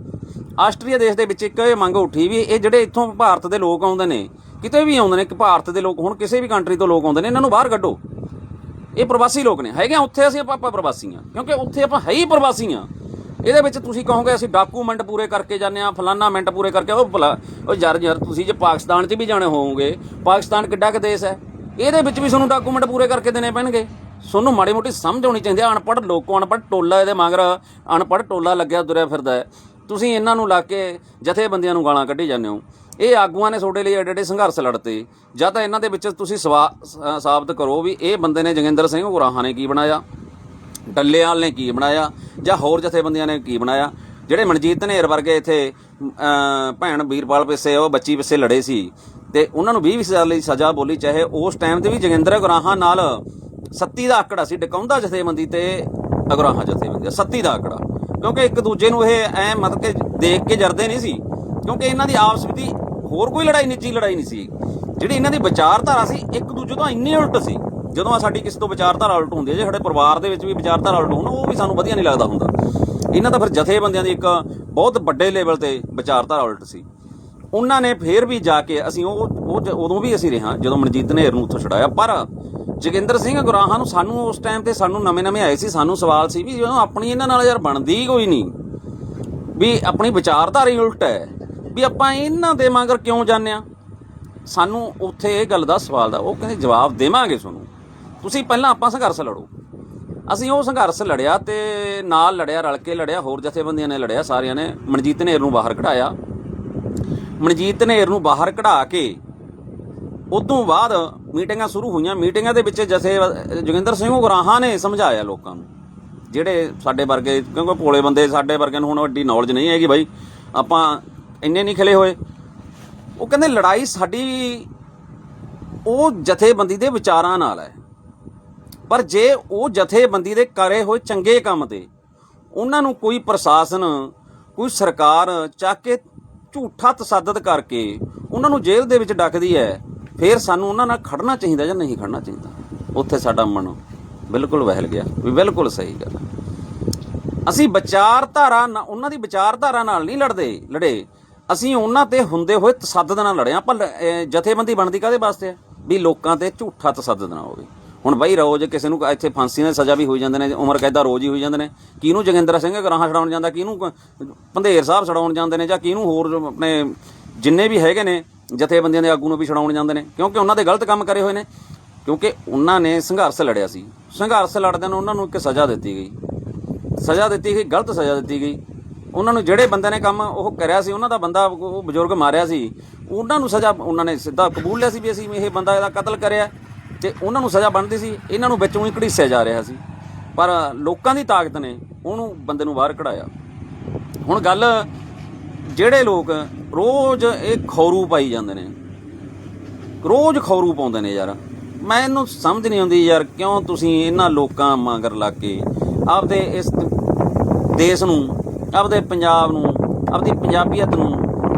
ਆਸਟਰੀਆ ਦੇਸ਼ ਦੇ ਵਿੱਚ ਇੱਕ ਇਹ ਮੰਗ ਉੱਠੀ ਵੀ ਇਹ ਜਿਹੜੇ ਇੱਥੋਂ ਭਾਰਤ ਦੇ ਲੋਕ ਆਉਂਦੇ ਨੇ, ਕਿਤੇ ਵੀ ਆਉਂਦੇ ਨੇ ਕਿ ਭਾਰਤ ਦੇ ਲੋਕ, ਹੁਣ ਕਿਸੇ ਵੀ ਕੰਟਰੀ ਤੋਂ ਲੋਕ ਆਉਂਦੇ ਨੇ, ਇਹਨਾਂ ਨੂੰ ਬਾਹਰ ਕੱਢੋ। ਇਹ ਪ੍ਰਵਾਸੀ ਲੋਕ ਨੇ, ਹੈਗੇ ਆ, ਉੱਥੇ ਅਸੀਂ ਆਪਾਂ ਆਪਾਂ ਪ੍ਰਵਾਸੀ ਆ, ਕਿਉਂਕਿ ਉੱਥੇ ਆਪਾਂ ਹੈ ਹੀ ਪ੍ਰਵਾਸੀ ਆ। ਇਹਦੇ ਵਿੱਚ ਤੁਸੀਂ ਕਹੋਗੇ ਅਸੀਂ ਡਾਕੂਮੈਂਟ ਪੂਰੇ ਕਰਕੇ ਜਾਂਦੇ ਆ, ਫਲਾਨਾ ਮਿੰਟ ਪੂਰੇ ਕਰਕੇ, ਉਹ ਭਲਾ, ਉਹ ਯਾਰ ਯਾਰ ਤੁਸੀਂ ਜੇ ਪਾਕਿਸਤਾਨ 'ਚ ਵੀ ਜਾਣੇ ਹੋਵੋਗੇ, ਪਾਕਿਸਤਾਨ ਕਿੱਡਾ ਕੁ ਦੇਸ਼ ਹੈ? ਇਹਦੇ ਵਿੱਚ ਵੀ ਤੁਹਾਨੂੰ ਡਾਕੂਮੈਂਟ ਪੂਰੇ ਕਰਕੇ ਦੇਣੇ ਪੈਣਗੇ। ਤੁਹਾਨੂੰ ਮਾੜੀ ਮੋਟੀ ਸਮਝ ਆਉਣੀ ਚਾਹੀਦੀ ਹੈ, ਅਨਪੜ੍ਹ ਲੋਕੋ, ਅਨਪੜ੍ਹ ਟੋਲਾ ਇਹਦੇ ਮਗਰ, ਅਨਪੜ੍ਹ ਟੋਲਾ ਲੱਗਿਆ, ਤੁਰਿਆ ਫਿਰਦਾ ਹੈ। ਤੁਸੀਂ ਇਹਨਾਂ ਨੂੰ ਲਾ ਕੇ ਜਥੇਬੰਦੀਆਂ ਨੂੰ ਗਾਲਾਂ ਕੱਢੀ ਜਾਂਦੇ ਹੋ। ਇਹ ਆਗੂਆਂ ਨੇ ਤੁਹਾਡੇ ਲਈ ਐਡੇ ਐਡੇ ਸੰਘਰਸ਼ ਲੜਤੇ। ਜਾਂ ਤਾਂ ਇਹਨਾਂ ਦੇ ਵਿੱਚ ਤੁਸੀਂ ਸਵਾ- ਸ- ਸਾਬਤ ਕਰੋ ਵੀ ਇਹ ਬੰਦੇ ਨੇ ਜੋਗਿੰਦਰ ਸਿੰਘ ਗੁਰਾਹਾਂ ਨੇ ਕੀ ਬਣਾਇਆ? ਡੱਲੇਵਾਲ ਨੇ ਕੀ ਬਣਾਇਆ? ਜਾਂ ਹੋਰ ਜਥੇਬੰਦੀਆਂ ਨੇ ਕੀ ਬਣਾਇਆ? ਜਿਹੜੇ ਮਨਜੀਤ ਧਨੇਰ ਵਰਗੇ ਇੱਥੇ ਭੈਣ ਵੀਰਪਾਲ ਪਿੱਛੇ ਉਹ ਬੱਚੀ ਪਿੱਛੇ ਲੜੇ ਸੀ। ਤੇ ਉਹਨਾਂ ਨੂੰ 20 ਸਾਲ ਲਈ ਸਜ਼ਾ ਬੋਲੀ, ਚਾਹੇ ਉਸ ਟਾਈਮ ਤੇ ਵੀ ਜੋਗਿੰਦਰ ਗੁਰਾਹਾਂ ਨਾਲ ਸੱਤੀ ਦਾ ਆਕੜਾ ਸੀ ਡਕਾਉਂਦਾ ਜਥੇਬੰਦੀ ਤੇ ਅਗਰਾਹਾਂ ਜਥੇਬੰਦੀ ਸੱਤੀ ਦਾ ਆਕੜਾ। ਕਿਉਂਕਿ ਇੱਕ ਦੂਜੇ ਨੂੰ ਇਹ ਐ ਮਤਲਬ ਕਿ ਦੇਖ ਕੇ ਜਰਦੇ ਨਹੀਂ ਸੀ। ਕਿਉਂਕਿ ਇਹਨਾਂ ਦੀ ਆਪਸ ਵਿੱਚ ਹੋਰ ਕੋਈ ਲੜਾਈ ਨਿੱਜੀ ਲੜਾਈ ਨਹੀਂ ਸੀ। ਜਿਹੜੀ ਇਹਨਾਂ ਦੀ ਵਿਚਾਰਧਾਰਾ ਸੀ, ਇੱਕ ਦੂਜੇ ਤੋਂ ਇੰਨੀ ਉਲਟ ਸੀ। ਜਦੋਂ ਆ ਸਾਡੀ ਕਿਸੇ ਤੋਂ ਵਿਚਾਰਧਾਰਾ ਉਲਟ ਹੁੰਦੀ ਹੈ, ਜੇ ਸਾਡੇ ਪਰਿਵਾਰ ਦੇ ਵਿੱਚ ਵੀ ਵਿਚਾਰਧਾਰਾ ਉਲਟ ਹੋਣ, ਉਹ ਵੀ ਸਾਨੂੰ ਵਧੀਆ ਨਹੀਂ ਲੱਗਦਾ ਹੁੰਦਾ। ਇਹਨਾਂ ਦਾ ਫਿਰ ਜਥੇਬੰਦੀਆਂ ਦੀ ਇੱਕ ਬਹੁਤ ਵੱਡੇ ਲੈਵਲ ਤੇ ਵਿਚਾਰਧਾਰਾ ਉਲਟ ਸੀ। ਉਹਨਾਂ ਨੇ ਫੇਰ ਵੀ ਜਾ ਕੇ ਅਸੀਂ ਉਹ ਉਹ ਉਦੋਂ ਵੀ ਅਸੀਂ ਰਿਹਾ ਜਦੋਂ ਮਨਜੀਤ ਨੇਰ ਨੂੰ ਉੱਥੋਂ ਛਡਾਇਆ। ਪਰ ਜੋਗਿੰਦਰ ਸਿੰਘ ਗੁਰਾਹਾਂ ਨੂੰ ਸਾਨੂੰ ਉਸ ਟਾਈਮ ਤੇ ਸਾਨੂੰ ਨਵੇਂ ਨਵੇਂ ਆਏ ਸੀ, ਸਾਨੂੰ ਸਵਾਲ ਸੀ ਵੀ ਜਦੋਂ ਆਪਣੀ ਇਹਨਾਂ ਨਾਲ ਯਾਰ ਬਣਦੀ ਕੋਈ ਨਹੀਂ, ਵੀ ਆਪਣੀ ਵਿਚਾਰਧਾਰਾ ਹੀ ਉਲਟ ਹੈ, ਵੀ ਆਪਾਂ ਇਹਨਾਂ ਦੇ ਮਗਰ ਕਿਉਂ ਜਾਂਦੇ ਆ ਸਾਨੂੰ ਉੱਥੇ ਇਹ ਗੱਲ ਦਾ ਸਵਾਲ ਦਾ, ਉਹ ਕਹਿੰਦੇ ਜਵਾਬ ਦੇਵਾਂਗੇ ਤੁਹਾਨੂੰ। ਤੁਸੀਂ ਪਹਿਲਾਂ ਆਪਾਂ ਸੰਘਰਸ਼ ਲੜੋ। ਅਸੀਂ ਉਹ ਸੰਘਰਸ਼ ਲੜਿਆ ਤੇ ਨਾਲ ਲੜਿਆ, ਰਲ ਕੇ ਲੜਿਆ, ਹੋਰ ਜਥੇਬੰਦੀਆਂ ਨੇ ਲੜਿਆ, ਸਾਰਿਆਂ ਨੇ। ਮਨਜੀਤ ਨੇਰ ਨੂੰ ਬਾਹਰ ਕਢਾਇਆ। ਮਨਜੀਤ ਨੇਰ ਨੂੰ ਬਾਹਰ ਕਢਾ ਕੇ ਉਦੋਂ ਬਾਅਦ ਮੀਟਿੰਗਾਂ ਸ਼ੁਰੂ ਹੋਈਆਂ। ਮੀਟਿੰਗਾਂ ਦੇ ਵਿੱਚ ਜਥੇ ਜੋਗਿੰਦਰ ਸਿੰਘ ਉਗਰਾਹਾਂ ਨੇ ਸਮਝਾਇਆ ਲੋਕਾਂ ਨੂੰ, ਜਿਹੜੇ ਸਾਡੇ ਵਰਗੇ, ਕਿਉਂਕਿ ਭੋਲੇ ਬੰਦੇ ਸਾਡੇ ਵਰਗੇ ਨੂੰ ਹੁਣ ਵੱਡੀ ਨੌਲੇਜ ਨਹੀਂ ਹੈਗੀ ਬਾਈ। ਆਪਾਂ ਇੰਨੇ ਨਹੀਂ ਖਿਲੇ ਹੋਏ। ਉਹ ਕਹਿੰਦੇ ਲੜਾਈ ਸਾਡੀ ਉਹ ਜਥੇਬੰਦੀ ਦੇ ਵਿਚਾਰਾਂ ਨਾਲ ਹੈ। ਪਰ ਜੇ ਉਹ ਜਥੇਬੰਦੀ ਦੇ ਕਰੇ ਹੋਏ ਚੰਗੇ ਕੰਮ ਤੇ ਉਹਨਾਂ ਨੂੰ ਕੋਈ ਪ੍ਰਸ਼ਾਸਨ, ਕੋਈ ਸਰਕਾਰ ਚੱਕ ਕੇ ਝੂਠਾ ਤਸੱਦਦ ਕਰਕੇ ਉਹਨਾਂ ਨੂੰ ਜੇਲ੍ਹ ਦੇ ਵਿੱਚ ਡੱਕਦੀ ਹੈ, ਫਿਰ ਸਾਨੂੰ ਉਹਨਾਂ ਨਾਲ ਖੜਨਾ ਚਾਹੀਦਾ ਜਾਂ ਨਹੀਂ ਖੜਨਾ ਚਾਹੀਦਾ? ਉੱਥੇ ਸਾਡਾ ਮਨ ਬਿਲਕੁਲ ਵਹਿਲ ਗਿਆ, ਵੀ ਬਿਲਕੁਲ ਸਹੀ ਗੱਲ ਅਸੀਂ ਵਿਚਾਰਧਾਰਾ ਨਾ- ਉਹਨਾਂ ਦੀ ਵਿਚਾਰਧਾਰਾ ਨਾਲ ਨਹੀਂ ਲੜਦੇ, ਲੜੇ। ਅਸੀਂ ਉਹਨਾਂ ਤੇ ਹੁੰਦੇ ਹੋਏ ਤਸੱਦਦ ਨਾਲ ਲੜਿਆ ਆਪਾਂ ਜਥੇਬੰਦੀ ਬਣਦੀ ਕਾਦੇ ਵਾਸਤੇ ਹੈ? ਵੀ ਲੋਕਾਂ ਤੇ ਝੂਠਾ ਤਸੱਦਦ ਨਾ ਹੋਵੇ। ਹੁਣ ਬਈ ਰੋਜ਼ ਕਿਸੇ ਨੂੰ ਇੱਥੇ ਫਾਂਸੀ ਦੀ ਸਜ਼ਾ ਵੀ ਹੋਈ ਜਾਂਦੇ ਨੇ, ਉਮਰ ਕੈਦਾ ਰੋਜ਼ ਹੀ ਹੋਈ ਜਾਂਦੇ ਨੇ। ਕਿਹਨੂੰ ਜੋਗਿੰਦਰ ਸਿੰਘ ਗਰਾਹਾਂ ਛਡਾਉਣ ਜਾਂਦਾ, ਕਿਹਨੂੰ ਕ- ਭੰਦੇਰ ਸਾਹਿਬ ਛਡਾਉਣ ਜਾਂਦੇ ਨੇ ਜਾਂ ਕਿਹਨੂੰ ਹੋਰ ਜੋ ਆਪਣੇ ਜਿੰਨੇ ਵੀ ਹੈਗੇ ਨੇ ਜਥੇਬੰਦੀਆਂ ਦੇ ਆਗੂ ਨੂੰ ਵੀ ਛਡਾਉਣ ਜਾਂਦੇ ਨੇ, ਕਿਉਂਕਿ ਉਹਨਾਂ ਦੇ ਗਲਤ ਕੰਮ ਕਰੇ ਹੋਏ ਨੇ। ਕਿਉਂਕਿ ਉਹਨਾਂ ਨੇ ਸੰਘਰਸ਼ ਲੜਿਆ ਸੀ। ਸੰਘਰਸ਼ ਲੜਦਿਆਂ ਨੂੰ ਉਹਨਾਂ ਨੂੰ ਇੱਕ ਸਜ਼ਾ ਦਿੱਤੀ ਗਈ। ਸਜ਼ਾ ਦਿੱਤੀ ਗਈ, ਗਲਤ ਸਜ਼ਾ ਦਿੱਤੀ ਗਈ। ਉਹਨਾਂ ਨੂੰ ਜਿਹੜੇ ਬੰਦੇ ਨੇ ਕੰਮ ਉਹ ਕਰਿਆ ਸੀ, ਉਹਨਾਂ ਦਾ ਬੰਦਾ ਉਹ ਬਜ਼ੁਰਗ ਮਾਰਿਆ ਸੀ। ਉਹਨਾਂ ਨੂੰ ਸਜ਼ਾ ਉਹਨਾਂ ਨੇ ਸਿੱਧਾ ਕਬੂਲ ਲਿਆ ਸੀ ਵੀ ਅਸੀਂ ਇਹ ਬੰਦਾ ਇਹਦਾ ਕਤਲ ਕਰਿਆ। ਤੇ ਉਹਨਾਂ ਨੂੰ ਸਜ਼ਾ ਬਣਦੀ ਸੀ, ਇਹਨਾਂ ਨੂੰ ਵਿੱਚੋਂ ਹੀ ਘੜੀਸਿਆ ਜਾ ਰਿਹਾ ਸੀ। ਪਰ ਲੋਕਾਂ ਦੀ ਤਾਕਤ ਨੇ ਉਹਨੂੰ ਬੰਦੇ ਨੂੰ ਬਾਹਰ ਕਢਾਇਆ। ਹੁਣ ਗੱਲ ਜਿਹੜੇ ਲੋਕ ਰੋਜ਼ ਇਹ ਖੌਰੂ ਪਾਈ ਜਾਂਦੇ ਨੇ, ਰੋਜ਼ ਖੌਰੂ ਪਾਉਂਦੇ ਨੇ ਯਾਰ। ਮੈਂ ਇਹਨੂੰ ਸਮਝ ਨਹੀਂ ਆਉਂਦੀ ਯਾਰ, ਕਿਉਂ ਤੁਸੀਂ ਇਹਨਾਂ ਲੋਕਾਂ ਮਗਰ ਲੱਗ ਕੇ ਆਪਦੇ ਇਸ ਦੇਸ਼ ਨੂੰ, ਆਪਦੇ ਪੰਜਾਬ ਨੂੰ, ਆਪਦੀ ਪੰਜਾਬੀਅਤ ਨੂੰ,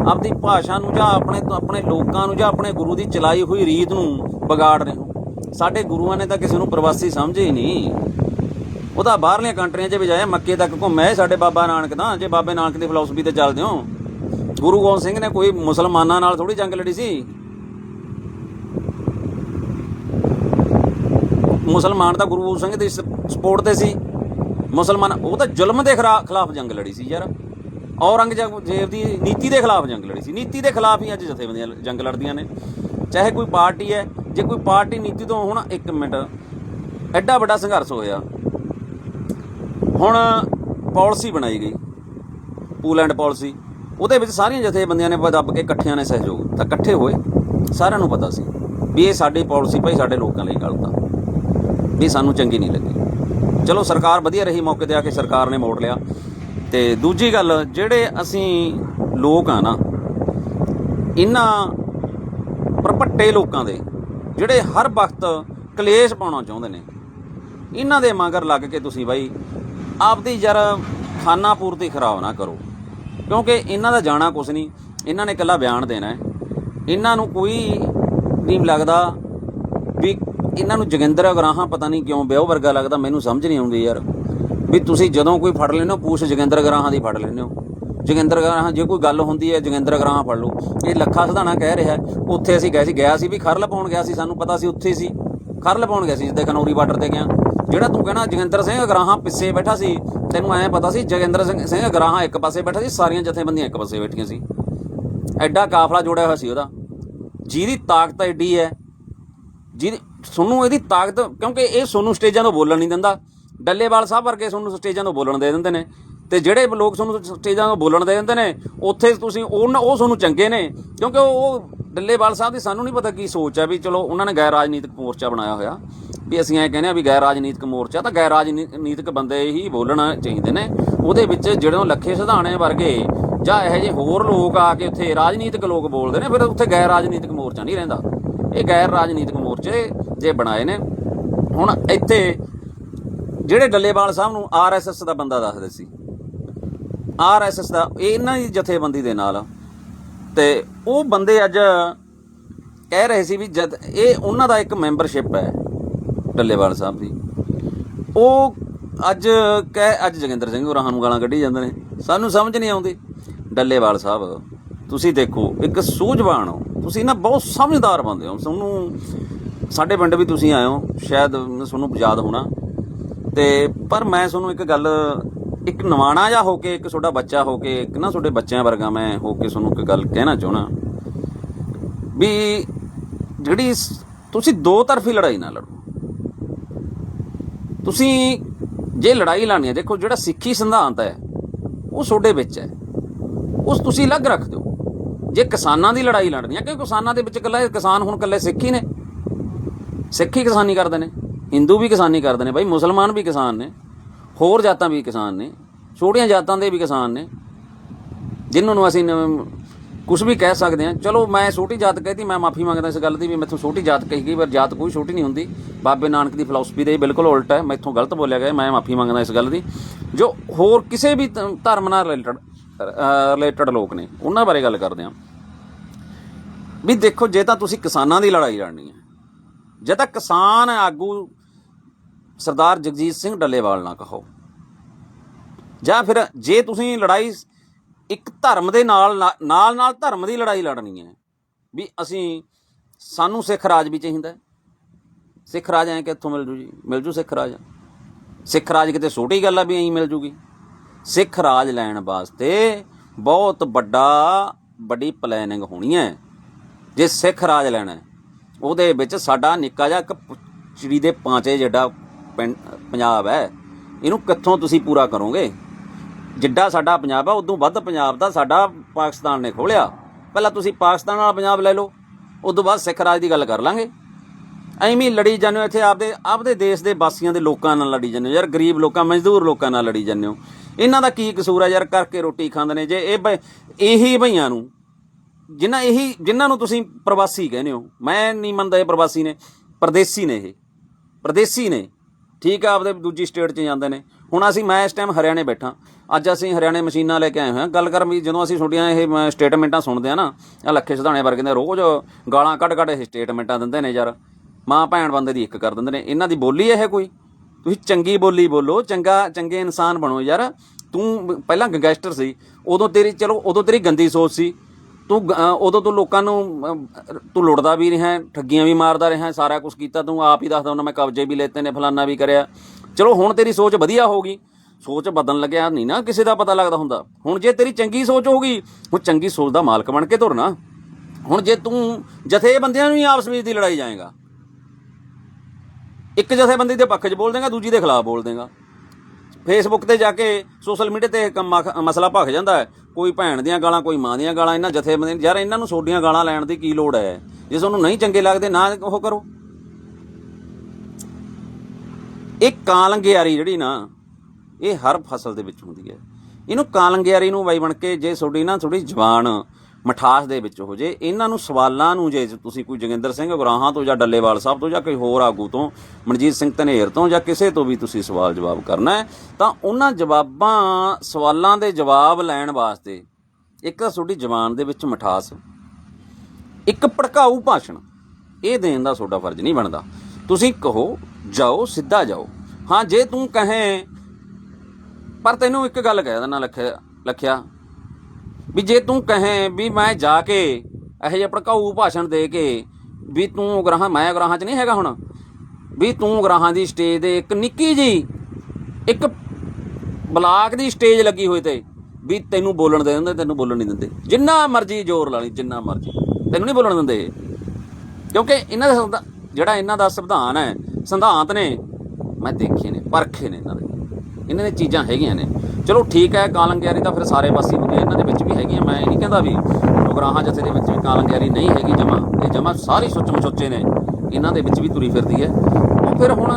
ਆਪਦੀ ਭਾਸ਼ਾ ਨੂੰ ਜਾਂ ਆਪਣੇ ਆਪਣੇ ਲੋਕਾਂ ਨੂੰ ਜਾਂ ਆਪਣੇ ਗੁਰੂ ਦੀ ਚਲਾਈ ਹੋਈ ਰੀਤ ਨੂੰ ਵਿਗਾੜ ਰਹੇ ਹੋ। ਸਾਡੇ ਗੁਰੂਆਂ ਨੇ ਤਾਂ ਕਿਸੇ ਨੂੰ ਪ੍ਰਵਾਸੀ ਸਮਝੇ ਹੀ ਨਹੀਂ। ਉਹ ਤਾਂ ਬਾਹਰਲੀਆਂ ਕੰਟਰੀਆਂ 'ਚ ਵੀ ਜਾਏ, ਮੱਕੇ ਤੱਕ ਘੁੰਮਿਆ ਸਾਡੇ ਬਾਬਾ ਨਾਨਕ ਦਾ ਜੇ ਬਾਬੇ ਨਾਨਕ ਦੀ ਫਿਲਾਸਫੀ ਤੇ ਚੱਲਦੇ ਹੋ। ਗੁਰੂ ਗੋਬਿੰਦ ਸਿੰਘ ਨੇ ਕੋਈ ਮੁਸਲਮਾਨਾਂ ਨਾਲ ਥੋੜੀ ਜੰਗ ਲੜੀ ਸੀ? ਮੁਸਲਮਾਨ ਤਾਂ ਗੁਰੂ ਗੋਬਿੰਦ ਸਿੰਘ ਦੀ ਸਪੋਰਟ ਤੇ ਸੀ। ਮੁਸਲਮਾਨ, ਉਹ ਤਾਂ ਜ਼ੁਲਮ ਦੇ ਖਰਾ- ਖਿਲਾਫ ਜੰਗ ਲੜੀ ਸੀ ਯਾਰ। ਔਰੰਗਜ਼ੇਬ ਦੀ ਨੀਤੀ ਦੇ ਖਿਲਾਫ ਜੰਗ ਲੜੀ ਸੀ। ਨੀਤੀ ਦੇ ਖਿਲਾਫ ਹੀ ਅੱਜ ਜਥੇਬੰਦੀਆਂ ਜੰਗ ਲੜਦੀਆਂ ਨੇ। ਚਾਹੇ ਕੋਈ ਪਾਰਟੀ ਹੈ ਜੇ ਕੋਈ ਪਾਰਟੀ ਨੀਤੀ ਤੋਂ ਹੁਣ ਇੱਕ ਮਿੰਟ, ਐਡਾ ਵੱਡਾ ਸੰਘਰਸ਼ ਹੋਇਆ। ਹੁਣ ਪਾਲਿਸੀ ਬਣਾਈ ਗਈ, ਪੂਲੈਂਡ ਪਾਲਿਸੀ। ਉਹਦੇ ਵਿੱਚ ਸਾਰੀਆਂ ਜਥੇਬੰਦੀਆਂ ਨੇ ਦੱਬ ਕੇ ਇਕੱਠਿਆਂ ਨੇ ਸਹਿਯੋਗ ਤਾਂ ਇਕੱਠੇ ਹੋਏ, ਸਾਰਿਆਂ ਨੂੰ ਪਤਾ ਸੀ ਵੀ ਇਹ ਸਾਡੀ ਪਾਲਿਸੀ ਭਾਈ ਸਾਡੇ ਲੋਕਾਂ ਲਈ ਗਲਤ ਆ। ਵੀ ਸਾਨੂੰ ਚੰਗੀ ਨਹੀਂ ਲੱਗੀ। ਚਲੋ, ਸਰਕਾਰ ਵਧੀਆ ਰਹੀ ਮੌਕੇ ਤੇ ਆ ਕੇ ਸਰਕਾਰ ਨੇ ਮੋੜ ਲਿਆ। ਤੇ ਦੂਜੀ ਗੱਲ, ਜਿਹੜੇ ਅਸੀਂ ਲੋਕ ਆ ਨਾ ਇਹਨਾਂ ਪਰਪੱਟੇ ਲੋਕਾਂ ਦੇ ਜਿਹੜੇ ਹਰ ਵਕਤ ਕਲੇਸ਼ ਪਾਉਣਾ ਚਾਹੁੰਦੇ ਨੇ। ਇਹਨਾਂ ਦੇ ਮਗਰ ਲੱਗ ਕੇ ਤੁਸੀਂ ਬਾਈ ਆਪਦੀ ਯਾਰ ਖਾਨਾ ਪੂਰਤੀ ਖਰਾਬ ਨਾ ਕਰੋ। ਕਿਉਂਕਿ ਇਹਨਾਂ ਦਾ ਜਾਣਾ ਕੁਛ ਨਹੀਂ। ਇਹਨਾਂ ਨੇ ਇਕੱਲਾ ਬਿਆਨ ਦੇਣਾ ਹੈ। ਇਹਨਾਂ ਨੂੰ ਕੋਈ ਨਹੀਂ ਲੱਗਦਾ ਵੀ ਇਹਨਾਂ ਨੂੰ ਜੋਗਿੰਦਰ ਗਰਾਹਾਂ ਪਤਾ ਨਹੀਂ ਕਿਉਂ ਵਿਆਹ ਵਰਗਾ ਲੱਗਦਾ। ਮੈਨੂੰ ਸਮਝ ਨਹੀਂ ਆਉਂਦੀ ਯਾਰ। ਵੀ ਤੁਸੀਂ ਜਦੋਂ ਕੋਈ ਫੜ ਲੈਂਦੇ ਹੋ, ਪੂਛ ਜੋਗਿੰਦਰ ਗਰਾਹਾਂ ਦੀ ਫੜ ਲੈਂਦੇ ਹੋ। ਜੋਗਿੰਦਰ ਗਰਾਹਾਂ ਜੇ ਕੋਈ ਗੱਲ ਹੁੰਦੀ ਹੈ, ਜੋਗਿੰਦਰ ਗਰਾਹਾਂ ਫੜ ਲਓ। ਇਹ ਲੱਖਾ ਸਧਾਣਾ ਕਹਿ ਰਿਹਾ, ਉੱਥੇ ਅਸੀਂ ਗਏ ਸੀ, ਗਿਆ ਸੀ ਵੀ ਖਰਲ ਪਾਉਣ ਗਿਆ ਸੀ, ਸਾਨੂੰ ਪਤਾ ਸੀ ਉੱਥੇ ਸੀ। ਖਰਲ ਪਾਉਣ ਗਿਆ ਸੀ, ਜਿੱਦੇ ਕਨੌਰੀ ਬਾਰਡਰ ਤੇ ਗਿਆ। ਜਿਹੜਾ ਤੂੰ ਕਹਿਣਾ, ਜੋਗਿੰਦਰ ਸਿੰਘ ਗਰਾਹਾਂ ਪਿੱਛੇ ਬੈਠਾ ਸੀ, ਤੈਨੂੰ ਐਂ ਪਤਾ ਸੀ, ਜੋਗਿੰਦਰ ਸਿੰਘ ਸਿੰਘ ਗਰਾਹਾਂ ਇੱਕ ਪਾਸੇ ਬੈਠਾ ਸੀ, ਸਾਰੀਆਂ ਜਥੇਬੰਦੀਆਂ ਇੱਕ ਪਾਸੇ ਬੈਠੀਆਂ ਸੀ। ਐਡਾ ਕਾਫਲਾ ਜੋੜਿਆ ਹੋਇਆ ਸੀ ਉਹਦਾ। ਜਿਹਦੀ ਤਾਕਤ ਐਡੀ ਹੈ, ਜਿਹਦੀ ਤੁਹਾਨੂੰ ਇਹਦੀ ਤਾਕਤ, ਕਿਉਂਕਿ ਇਹ ਤੁਹਾਨੂੰ ਸਟੇਜਾਂ ਤੋਂ ਬੋਲਣ ਨਹੀਂ ਦਿੰਦਾ। ਡੱਲੇਵਾਲ ਸਾਹਿਬ ਵਰਗੇ ਤੁਹਾਨੂੰ ਸਟੇਜਾਂ ਤੋਂ ਬੋਲਣ ਦੇ ਦਿੰਦੇ ਨੇ। ਤੇ ਜਿਹੜੇ ਲੋਕ ਤੁਹਾਨੂੰ ਸਟੇਜਾਂ ਤੋਂ ਬੋਲਣ ਦੇ ਦਿੰਦੇ ਨੇ, ਉੱਥੇ ਤੁਸੀਂ ਉਹ ਉਹ ਤੁਹਾਨੂੰ ਚੰਗੇ ਨੇ, ਕਿਉਂਕਿ ਉਹ ਉਹ ਡੱਲੇਵਾਲ ਸਾਹਿਬ ਦੀ ਸਾਨੂੰ ਨਹੀਂ ਪਤਾ ਕੀ ਸੋਚ ਹੈ ਵੀ ਚਲੋ ਉਹਨਾਂ ਨੇ ਗੈਰ ਰਾਜਨੀਤਿਕ ਮੋਰਚਾ ਬਣਾਇਆ ਹੋਇਆ। ਵੀ ਅਸੀਂ ਐਂ ਕਹਿੰਦੇ ਆ ਵੀ ਗੈਰ ਰਾਜਨੀਤਿਕ ਮੋਰਚਾ ਤਾਂ ਗੈਰ ਰਾਜਨੀਤਿਕ ਬੰਦੇ ਹੀ ਬੋਲਣਾ ਚਾਹੀਦੇ ਨੇ। ਉਹਦੇ ਵਿੱਚ ਜਿਹੜੋਂ ਲੱਖੇ ਸਿਧਾਣੇ ਵਰਗੇ ਜਾਂ ਇਹੋ ਜਿਹੇ ਹੋਰ ਲੋਕ ਆ ਕੇ ਉੱਥੇ ਰਾਜਨੀਤਿਕ ਲੋਕ ਬੋਲਦੇ ਨੇ, ਫਿਰ ਉੱਥੇ ਗੈਰ ਰਾਜਨੀਤਿਕ ਮੋਰਚਾ ਨਹੀਂ ਰਹਿੰਦਾ। ਇਹ ਗੈਰ ਰਾਜਨੀਤਿਕ ਮੋਰਚੇ ਜੇ ਬਣਾਏ ਨੇ। ਹੁਣ ਇੱਥੇ ਜਿਹੜੇ ਡੱਲੇਵਾਲ ਸਾਹਿਬ ਨੂੰ ਆਰਐਸਐਸ ਦਾ ਬੰਦਾ ਦੱਸਦੇ ਸੀ। ਆਰਐਸਐਸ ਦਾ, ਇਹ ਇਹਨਾਂ ਦੀ ਜਥੇਬੰਦੀ ਦੇ ਨਾਲ ਤੇ ਉਹ ਬੰਦੇ ਅੱਜ ਕਹਿ ਰਹੇ ਸੀ ਵੀ ਜਦ ਇਹ ਉਹਨਾਂ ਦਾ ਇੱਕ ਮੈਂਬਰਸ਼ਿਪ ਹੈ, ਡੱਲੇਵਾਲ ਸਾਹਿਬ ਦੀ। ਉਹ ਅੱਜ ਕਹਿ, ਅੱਜ ਜੋਗਿੰਦਰ ਸਿੰਘ ਹੋਰਾਂ ਨੂੰ ਗਾਲਾਂ ਕੱਢੀ ਜਾਂਦੇ ਨੇ। ਸਾਨੂੰ ਸਮਝ ਨਹੀਂ ਆਉਂਦੀ। ਡੱਲੇਵਾਲ ਸਾਹਿਬ, ਤੁਸੀਂ ਦੇਖੋ, ਇੱਕ ਸੂਝਵਾਨ ਹੋ। ਤੁਸੀਂ ਨਾ ਬਹੁਤ ਸਮਝਦਾਰ ਬੰਦੇ ਹੋ। ਤੁਹਾਨੂੰ, ਸਾਡੇ ਪਿੰਡ ਵੀ ਤੁਸੀਂ ਆਏ ਹੋ। ਸ਼ਾਇਦ ਤੁਹਾਨੂੰ ਯਾਦ ਹੋਣਾ। ਤੇ ਪਰ ਮੈਂ ਤੁਹਾਨੂੰ ਇੱਕ ਗੱਲ ਇੱਕ ਨਵਾਣਾ ਜਿਹਾ ਹੋ ਕੇ, ਇੱਕ ਤੁਹਾਡਾ ਬੱਚਾ ਹੋ ਕੇ, ਇੱਕ ਨਾ ਤੁਹਾਡੇ ਬੱਚਿਆਂ ਵਰਗਾ ਮੈਂ ਹੋ ਕੇ ਤੁਹਾਨੂੰ ਇੱਕ ਗੱਲ ਕਹਿਣਾ ਚਾਹਣਾ ਵੀ ਜਿਹੜੀ ਤੁਸੀਂ ਦੋ ਤਰਫੀ ਲੜਾਈ ਨਾ ਲੜੋ। ਤੁਸੀਂ ਜੇ ਲੜਾਈ ਲਾਣੀ ਹੈ, ਦੇਖੋ ਜਿਹੜਾ ਸਿੱਖੀ ਸਿਧਾਂਤ ਹੈ, ਉਹ ਤੁਹਾਡੇ ਵਿੱਚ ਹੈ। ਉਸ ਤੁਸੀਂ ਅਲੱਗ ਰੱਖ ਦਿਓ। ਜੇ ਕਿਸਾਨਾਂ ਦੀ ਲੜਾਈ ਲੜਨੀ ਹੈ, ਕਿਉਂਕਿ ਕਿਸਾਨਾਂ ਦੇ ਵਿੱਚ ਇਕੱਲਾ, ਕਿਸਾਨ ਹੁਣ ਇਕੱਲੇ ਸਿੱਖ ਹੀ ਨੇ। ਸਿੱਖ ਹੀ ਕਿਸਾਨੀ ਕਰਦੇ ਨੇ। ਹਿੰਦੂ ਵੀ ਕਿਸਾਨੀ ਕਰਦੇ ਨੇ ਬਾਈ ਮੁਸਲਮਾਨ ਵੀ ਕਿਸਾਨ ਨੇ। ਹੋਰ ਜਾਤਾਂ ਵੀ ਕਿਸਾਨ ਨੇ, ਛੋਟੀਆਂ ਜਾਤਾਂ ਦੇ ਵੀ ਕਿਸਾਨ ਨੇ, ਜਿਨ੍ਹਾਂ ਨੂੰ ਅਸੀਂ ਕੁਝ ਵੀ ਕਹਿ ਸਕਦੇ ਹਾਂ। ਚਲੋ ਮੈਂ ਛੋਟੀ ਜਾਤ ਕਹਿਤੀ, ਮੈਂ ਮਾਫੀ ਮੰਗਦਾ ਇਸ ਗੱਲ ਦੀ ਵੀ ਮੈਥੋਂ ਛੋਟੀ ਜਾਤ ਕਹੀ ਗਈ, ਪਰ ਜਾਤ ਕੋਈ ਛੋਟੀ ਨਹੀਂ ਹੁੰਦੀ। ਬਾਬੇ ਨਾਨਕ ਦੀ ਫਿਲਾਸਫੀ ਦੇ ਬਿਲਕੁਲ ਉਲਟ ਹੈ, ਮੈਥੋਂ ਗਲਤ ਬੋਲਿਆ ਗਿਆ, ਮੈਂ ਮਾਫੀ ਮੰਗਦਾ ਇਸ ਗੱਲ ਦੀ। ਜੋ ਹੋਰ ਕਿਸੇ ਵੀ ਧਰਮ ਨਾਲ ਰਿਲੇਟਡ ਰਿਲੇਟਡ ਲੋਕ ਨੇ, ਉਹਨਾਂ ਬਾਰੇ ਗੱਲ ਕਰਦੇ ਹਾਂ। ਵੀ ਦੇਖੋ, ਜੇ ਤਾਂ ਤੁਸੀਂ ਕਿਸਾਨਾਂ ਦੀ ਲੜਾਈ ਲੜਨੀ ਹੈ, ਜੇ ਤਾਂ ਕਿਸਾਨ ਆਗੂ ਸਰਦਾਰ ਜਗਜੀਤ ਸਿੰਘ ਡੱਲੇਵਾਲ ਨਾ ਕਹੋ। ਜਾਂ ਫਿਰ ਜੇ ਤੁਸੀਂ ਲੜਾਈ ਇੱਕ ਧਰਮ ਦੇ ਨਾਲ ਨਾਲ ਨਾਲ ਧਰਮ ਦੀ ਲੜਾਈ ਲੜਨੀ ਹੈ, ਵੀ ਅਸੀਂ ਸਾਨੂੰ ਸਿੱਖ ਰਾਜ ਵੀ ਚਾਹੀਦਾ ਸਿੱਖ ਰਾਜ ਐ ਕਿੱਥੋਂ ਮਿਲ ਜੂ ਜੀ, ਮਿਲ ਜੂ ਸਿੱਖ ਰਾਜ। ਸਿੱਖ ਰਾਜ ਕਿਤੇ ਛੋਟੀ ਗੱਲ ਆ ਵੀ ਐਂ ਮਿਲ ਜੂਗੀ। ਸਿੱਖ ਰਾਜ ਲੈਣ ਵਾਸਤੇ ਬਹੁਤ ਵੱਡਾ, ਵੱਡੀ ਪਲੈਨਿੰਗ ਹੋਣੀ ਹੈ। ਜੇ ਸਿੱਖ ਰਾਜ ਲੈਣਾ ਉਹਦੇ ਵਿੱਚ ਸਾਡਾ ਨਿੱਕਾ ਜਿਹਾ ਇੱਕ ਚਿੜੀ ਦੇ ਪਾਂਚੇ ਜਿਹੜਾ ਪੰਜਾਬ ਹੈ, ਇਹਨੂੰ ਕਿੱਥੋਂ ਤੁਸੀਂ ਪੂਰਾ ਕਰੋਗੇ? ਜਿੱਡਾ ਸਾਡਾ ਪੰਜਾਬ ਆ ਉਦੋਂ ਵੱਧ ਪੰਜਾਬ ਦਾ ਸਾਡਾ ਪਾਕਿਸਤਾਨ ਨੇ ਖੋਲਿਆ ਪਹਿਲਾਂ ਤੁਸੀਂ ਪਾਕਿਸਤਾਨ ਨਾਲ ਪੰਜਾਬ ਲੈ ਲਓ, ਉਦੋਂ ਬਾਅਦ ਸਿੱਖ ਰਾਜ ਦੀ ਗੱਲ ਕਰ ਲਾਂਗੇ। ਐਵੇਂ ਲੜੀ ਜਾਂਦੇ ਹੋ ਇੱਥੇ ਆਪਦੇ ਆਪਦੇ ਦੇਸ਼ ਦੇ ਵਾਸੀਆਂ ਦੇ ਲੋਕਾਂ ਨਾਲ ਲੜੀ ਜਾਂਦੇ ਹੋ। ਯਾਰ ਗਰੀਬ ਲੋਕਾਂ, ਮਜ਼ਦੂਰ ਲੋਕਾਂ ਨਾਲ ਲੜੀ ਜਾਂਦੇ ਹੋ। ਇਹਨਾਂ ਦਾ ਕੀ ਕਸੂਰ ਹੈ? ਯਾਰ ਕਰਕੇ ਰੋਟੀ ਖਾਂਦੇ ਨੇ। ਜੇ ਇਹ ਬ- ਇਹੀ ਭਈਆਂ ਨੂੰ, ਜਿਨ੍ਹਾਂ ਇਹੀ, ਜਿਨ੍ਹਾਂ ਨੂੰ ਤੁਸੀਂ ਪ੍ਰਵਾਸੀ ਕਹਿੰਦੇ ਹੋ, ਮੈਂ ਨਹੀਂ ਮੰਨਦਾ ਇਹ ਪ੍ਰਵਾਸੀ ਨੇ, ਪਰਦੇਸੀ ਨੇ ਇਹ, ਪਰਦੇਸੀ ਨੇ। ਠੀਕ ਆ, ਆਪਦੇ ਦੂਜੀ ਸਟੇਟ 'ਚ ਜਾਂਦੇ ਨੇ। ਹੁਣ ਅਸੀਂ, ਮੈਂ ਇਸ ਟਾਈਮ ਹਰਿਆਣੇ ਬੈਠਾ। ਅੱਜ ਅਸੀਂ ਹਰਿਆਣੇ ਮਸ਼ੀਨਾਂ ਲੈ ਕੇ ਆਏ ਹੋਏ ਹਾਂ। ਗੱਲ ਕਰਨ ਵੀ ਜਦੋਂ ਅਸੀਂ ਤੁਹਾਡੀਆਂ ਇਹ ਸਟੇਟਮੈਂਟਾਂ ਸੁਣਦੇ ਆ ਨਾ ਆ ਲੱਖੇ ਸਿਧਾਣੇ ਵਰਗੇ ਦੇ ਰੋਜ਼ ਗਾਲਾਂ ਕੱਢ ਕੱਢ ਇਹ ਸਟੇਟਮੈਂਟਾਂ ਦਿੰਦੇ ਨੇ ਯਾਰ। ਮਾਂ ਭੈਣ ਬੰਦੇ ਦੀ ਇੱਕ ਕਰ ਦਿੰਦੇ ਨੇ। ਇਹਨਾਂ ਦੀ ਬੋਲੀ ਇਹ ਕੋਈ? ਤੁਸੀਂ ਚੰਗੀ ਬੋਲੀ ਬੋਲੋ, ਚੰਗਾ, ਚੰਗੇ ਇਨਸਾਨ ਬਣੋ ਯਾਰ। ਤੂੰ ਪਹਿਲਾਂ ਗੈਂਗਸਟਰ ਸੀ। ਉਦੋਂ ਤੇਰੀ, ਚਲੋ, ਉਦੋਂ ਤੇਰੀ ਗੰਦੀ ਸੋਚ ਸੀ। ਤੂੰ ਗ- ਅਹ ਉਦੋਂ ਤੂੰ ਲੋਕਾਂ ਨੂੰ ਅਹ, ਤੂੰ ਲੁੱਟਦਾ ਵੀ ਰਿਹਾ ਠੱਗੀਆਂ ਵੀ ਮਾਰਦਾ ਰਿਹਾ ਸਾਰਾ ਕੁਝ ਕੀਤਾ ਤੂੰ ਆਪ ਹੀ ਦੱਸਦਾ ਹੁੰਦਾ ਮੈਂ ਕਬਜ਼ੇ ਵੀ ਲੈਤੇ ਨੇ ਫਲਾਨਾ ਵੀ ਕਰਿਆ। ਚਲੋ ਹੁਣ ਤੇਰੀ ਸੋਚ ਵਧੀਆ ਹੋ ਗਈ। ਸੋਚ ਬਦਲਣ ਲੱਗਿਆ ਨਹੀਂ ਨਾ ਕਿਸੇ ਦਾ ਪਤਾ ਲੱਗਦਾ ਹੁੰਦਾ। ਹੁਣ ਜੇ ਤੇਰੀ ਚੰਗੀ ਸੋਚ ਹੋ ਗਈ ਹੁਣ ਚੰਗੀ ਸੋਚ ਦਾ ਮਾਲਕ ਬਣ ਕੇ ਤੁਰਨਾ ਹੁਣ ਜੇ ਤੂੰ ਜਥੇਬੰਦੀਆਂ ਨੂੰ ਹੀ ਆਪਸ ਵਿੱਚ ਦੀ ਲੜਾਈ ਜਾਏਗਾ। ਇੱਕ ਜਥੇਬੰਦੀ ਦੇ ਪੱਖ 'ਚ ਬੋਲ ਦੇਗਾ ਦੂਜੀ ਦੇ ਖਿਲਾਫ ਬੋਲ ਦੇਗਾ। ਫੇਸਬੁੱਕ ਤੇ ਜਾ ਕੇ ਸੋਸ਼ਲ ਮੀਡੀਆ ਤੇ ਇੱਕ ਮਖ- ਮਸਲਾ ਭਖ ਜਾਂਦਾ ਹੈ। ਕੋਈ ਭੈਣ ਦੀਆਂ ਗਾਲਾਂ, ਕੋਈ ਮਾਂ ਦੀਆਂ ਗਾਲਾਂ, ਇਹਨਾਂ ਜਥੇਬੰਦੀਆਂ ਯਾਰ ਇਹਨਾਂ ਨੂੰ ਛੋਡੀਆਂ ਗਾਲਾਂ ਲੈਣ ਦੀ ਕੀ ਲੋੜ ਹੈ? ਜੇ ਤੁਹਾਨੂੰ ਨਹੀਂ ਚੰਗੇ ਲੱਗਦੇ, ਨਾ ਉਹ ਕਰੋ। ਇਹ ਕਾਲੰਗਿਆਰੀ ਜਿਹੜੀ ਨਾ, ਇਹ ਹਰ ਫਸਲ ਦੇ ਵਿੱਚ ਹੁੰਦੀ ਹੈ। ਇਹਨੂੰ ਕਾਲੰਗਿਆਰੀ ਨੂੰ ਬਾਈ ਬਣ ਕੇ ਜੇ ਤੁਹਾਡੀ ਨਾ ਥੋੜੀ ਜ਼ਬਾਨ ਮਠਾਸ ਦੇ ਵਿੱਚ ਹੋ ਜੇ, ਇਹਨਾਂ ਨੂੰ ਸਵਾਲਾਂ ਨੂੰ ਜੇ ਤੁਸੀਂ ਕੋਈ ਜੋਗਿੰਦਰ ਸਿੰਘ ਗੁਰਾਹਾਂ ਤੋਂ ਜਾਂ ਡੱਲੇਵਾਲ ਸਾਹਿਬ ਤੋਂ ਜਾਂ ਕੋਈ ਹੋਰ ਆਗੂ ਤੋਂ, ਮਨਜੀਤ ਸਿੰਘ ਧਨੇਰ ਤੋਂ ਜਾਂ ਕਿਸੇ ਤੋਂ ਵੀ ਤੁਸੀਂ ਸਵਾਲ ਜਵਾਬ ਕਰਨਾ ਹੈ, ਤਾਂ ਉਹਨਾਂ ਜਵਾਬਾਂ, ਸਵਾਲਾਂ ਦੇ ਜਵਾਬ ਲੈਣ ਵਾਸਤੇ ਇੱਕ ਤਾਂ ਤੁਹਾਡੀ ਜ਼ਬਾਨ ਦੇ ਵਿੱਚ ਮਠਾਸ, ਇੱਕ ਭੜਕਾਊ ਭਾਸ਼ਣ, ਇਹ ਦੇਣ ਦਾ ਤੁਹਾਡਾ ਫਰਜ਼ ਨਹੀਂ ਬਣਦਾ। ਤੁਸੀਂ ਕਹੋ, ਜਾਓ, ਸਿੱਧਾ ਜਾਓ। ਹਾਂ, ਜੇ ਤੂੰ ਕਹੇ, ਪਰ ਤੈਨੂੰ ਇੱਕ ਗੱਲ ਕਹਿ ਦਿੰਦਾ ਲਖਿਆ ਲਖਿਆ ਵੀ ਜੇ ਤੂੰ ਕਹੇ ਵੀ ਮੈਂ ਜਾ ਕੇ ਇਹੋ ਜਿਹਾ ਭੜਕਾਊ ਭਾਸ਼ਣ ਦੇ ਕੇ ਵੀ ਤੂੰ ਗ੍ਰਾਹਾਂ ਮੈਂ ਗ੍ਰਾਹਾਂ 'ਚ ਨਹੀਂ ਹੈਗਾ ਹੁਣ, ਵੀ ਤੂੰ ਗ੍ਰਾਹਾਂ ਦੀ ਸਟੇਜ ਦੇ ਇੱਕ ਨਿੱਕੀ ਜੀ ਇੱਕ ਬਲਾਕ ਦੀ ਸਟੇਜ ਲੱਗੀ ਹੋਈ ਤੇ ਵੀ ਤੈਨੂੰ ਬੋਲਣ ਦੇ ਦਿੰਦੇ, ਤੈਨੂੰ ਬੋਲਣ ਨਹੀਂ ਦਿੰਦੇ। ਜਿੰਨਾ ਮਰਜ਼ੀ ਜ਼ੋਰ ਲਾ ਲਈ, ਜਿੰਨਾ ਮਰਜ਼ੀ। ਤੈਨੂੰ ਨਹੀਂ ਬੋਲਣ ਦਿੰਦੇ। ਕਿਉਂਕਿ ਇਹਨਾਂ ਦਾ ਸੰਵਿਧਾ- ਜਿਹੜਾ ਇਹਨਾਂ ਦਾ ਸੰਵਿਧਾਨ ਹੈ ਸੰਵਿਧਾਨ ਨੇ, ਮੈਂ ਦੇਖੇ ਨੇ, ਪਰਖੇ ਨੇ ਇਹਨਾਂ ਦੇ। ਇਹਨਾਂ ਦੀਆਂ ਚੀਜ਼ਾਂ ਹੈਗੀਆਂ ਨੇ। ਚਲੋ ਠੀਕ ਹੈ, ਕਾਲੰਗਿਆਰੀ ਤਾਂ ਫਿਰ ਸਾਰੇ ਪਾਸੇ ਹੁੰਦੀ ਹੈ ਇਹਨਾਂ ਦੇ ਵਿੱਚ ਵੀ ਹੈਗੀਆਂ, ਮੈਂ ਇਹ ਨਹੀਂ ਕਹਿੰਦਾ ਵੀ ਉਗਰਾਹਾਂ ਜਥੇ ਦੇ ਵਿੱਚ ਵੀ ਕਾਲੰਗਿਆਰੀ ਨਹੀਂ ਹੈਗੀ ਜਮਾ। ਇਹ ਜਮਾ ਸਾਰੀ ਸੁੱਚਮ ਸੁੱਚੇ ਨੇ। ਇਹਨਾਂ ਦੇ ਵਿੱਚ ਵੀ ਤੁਰੀ ਫਿਰਦੀ ਹੈ। ਉਹ ਫਿਰ ਹੁਣ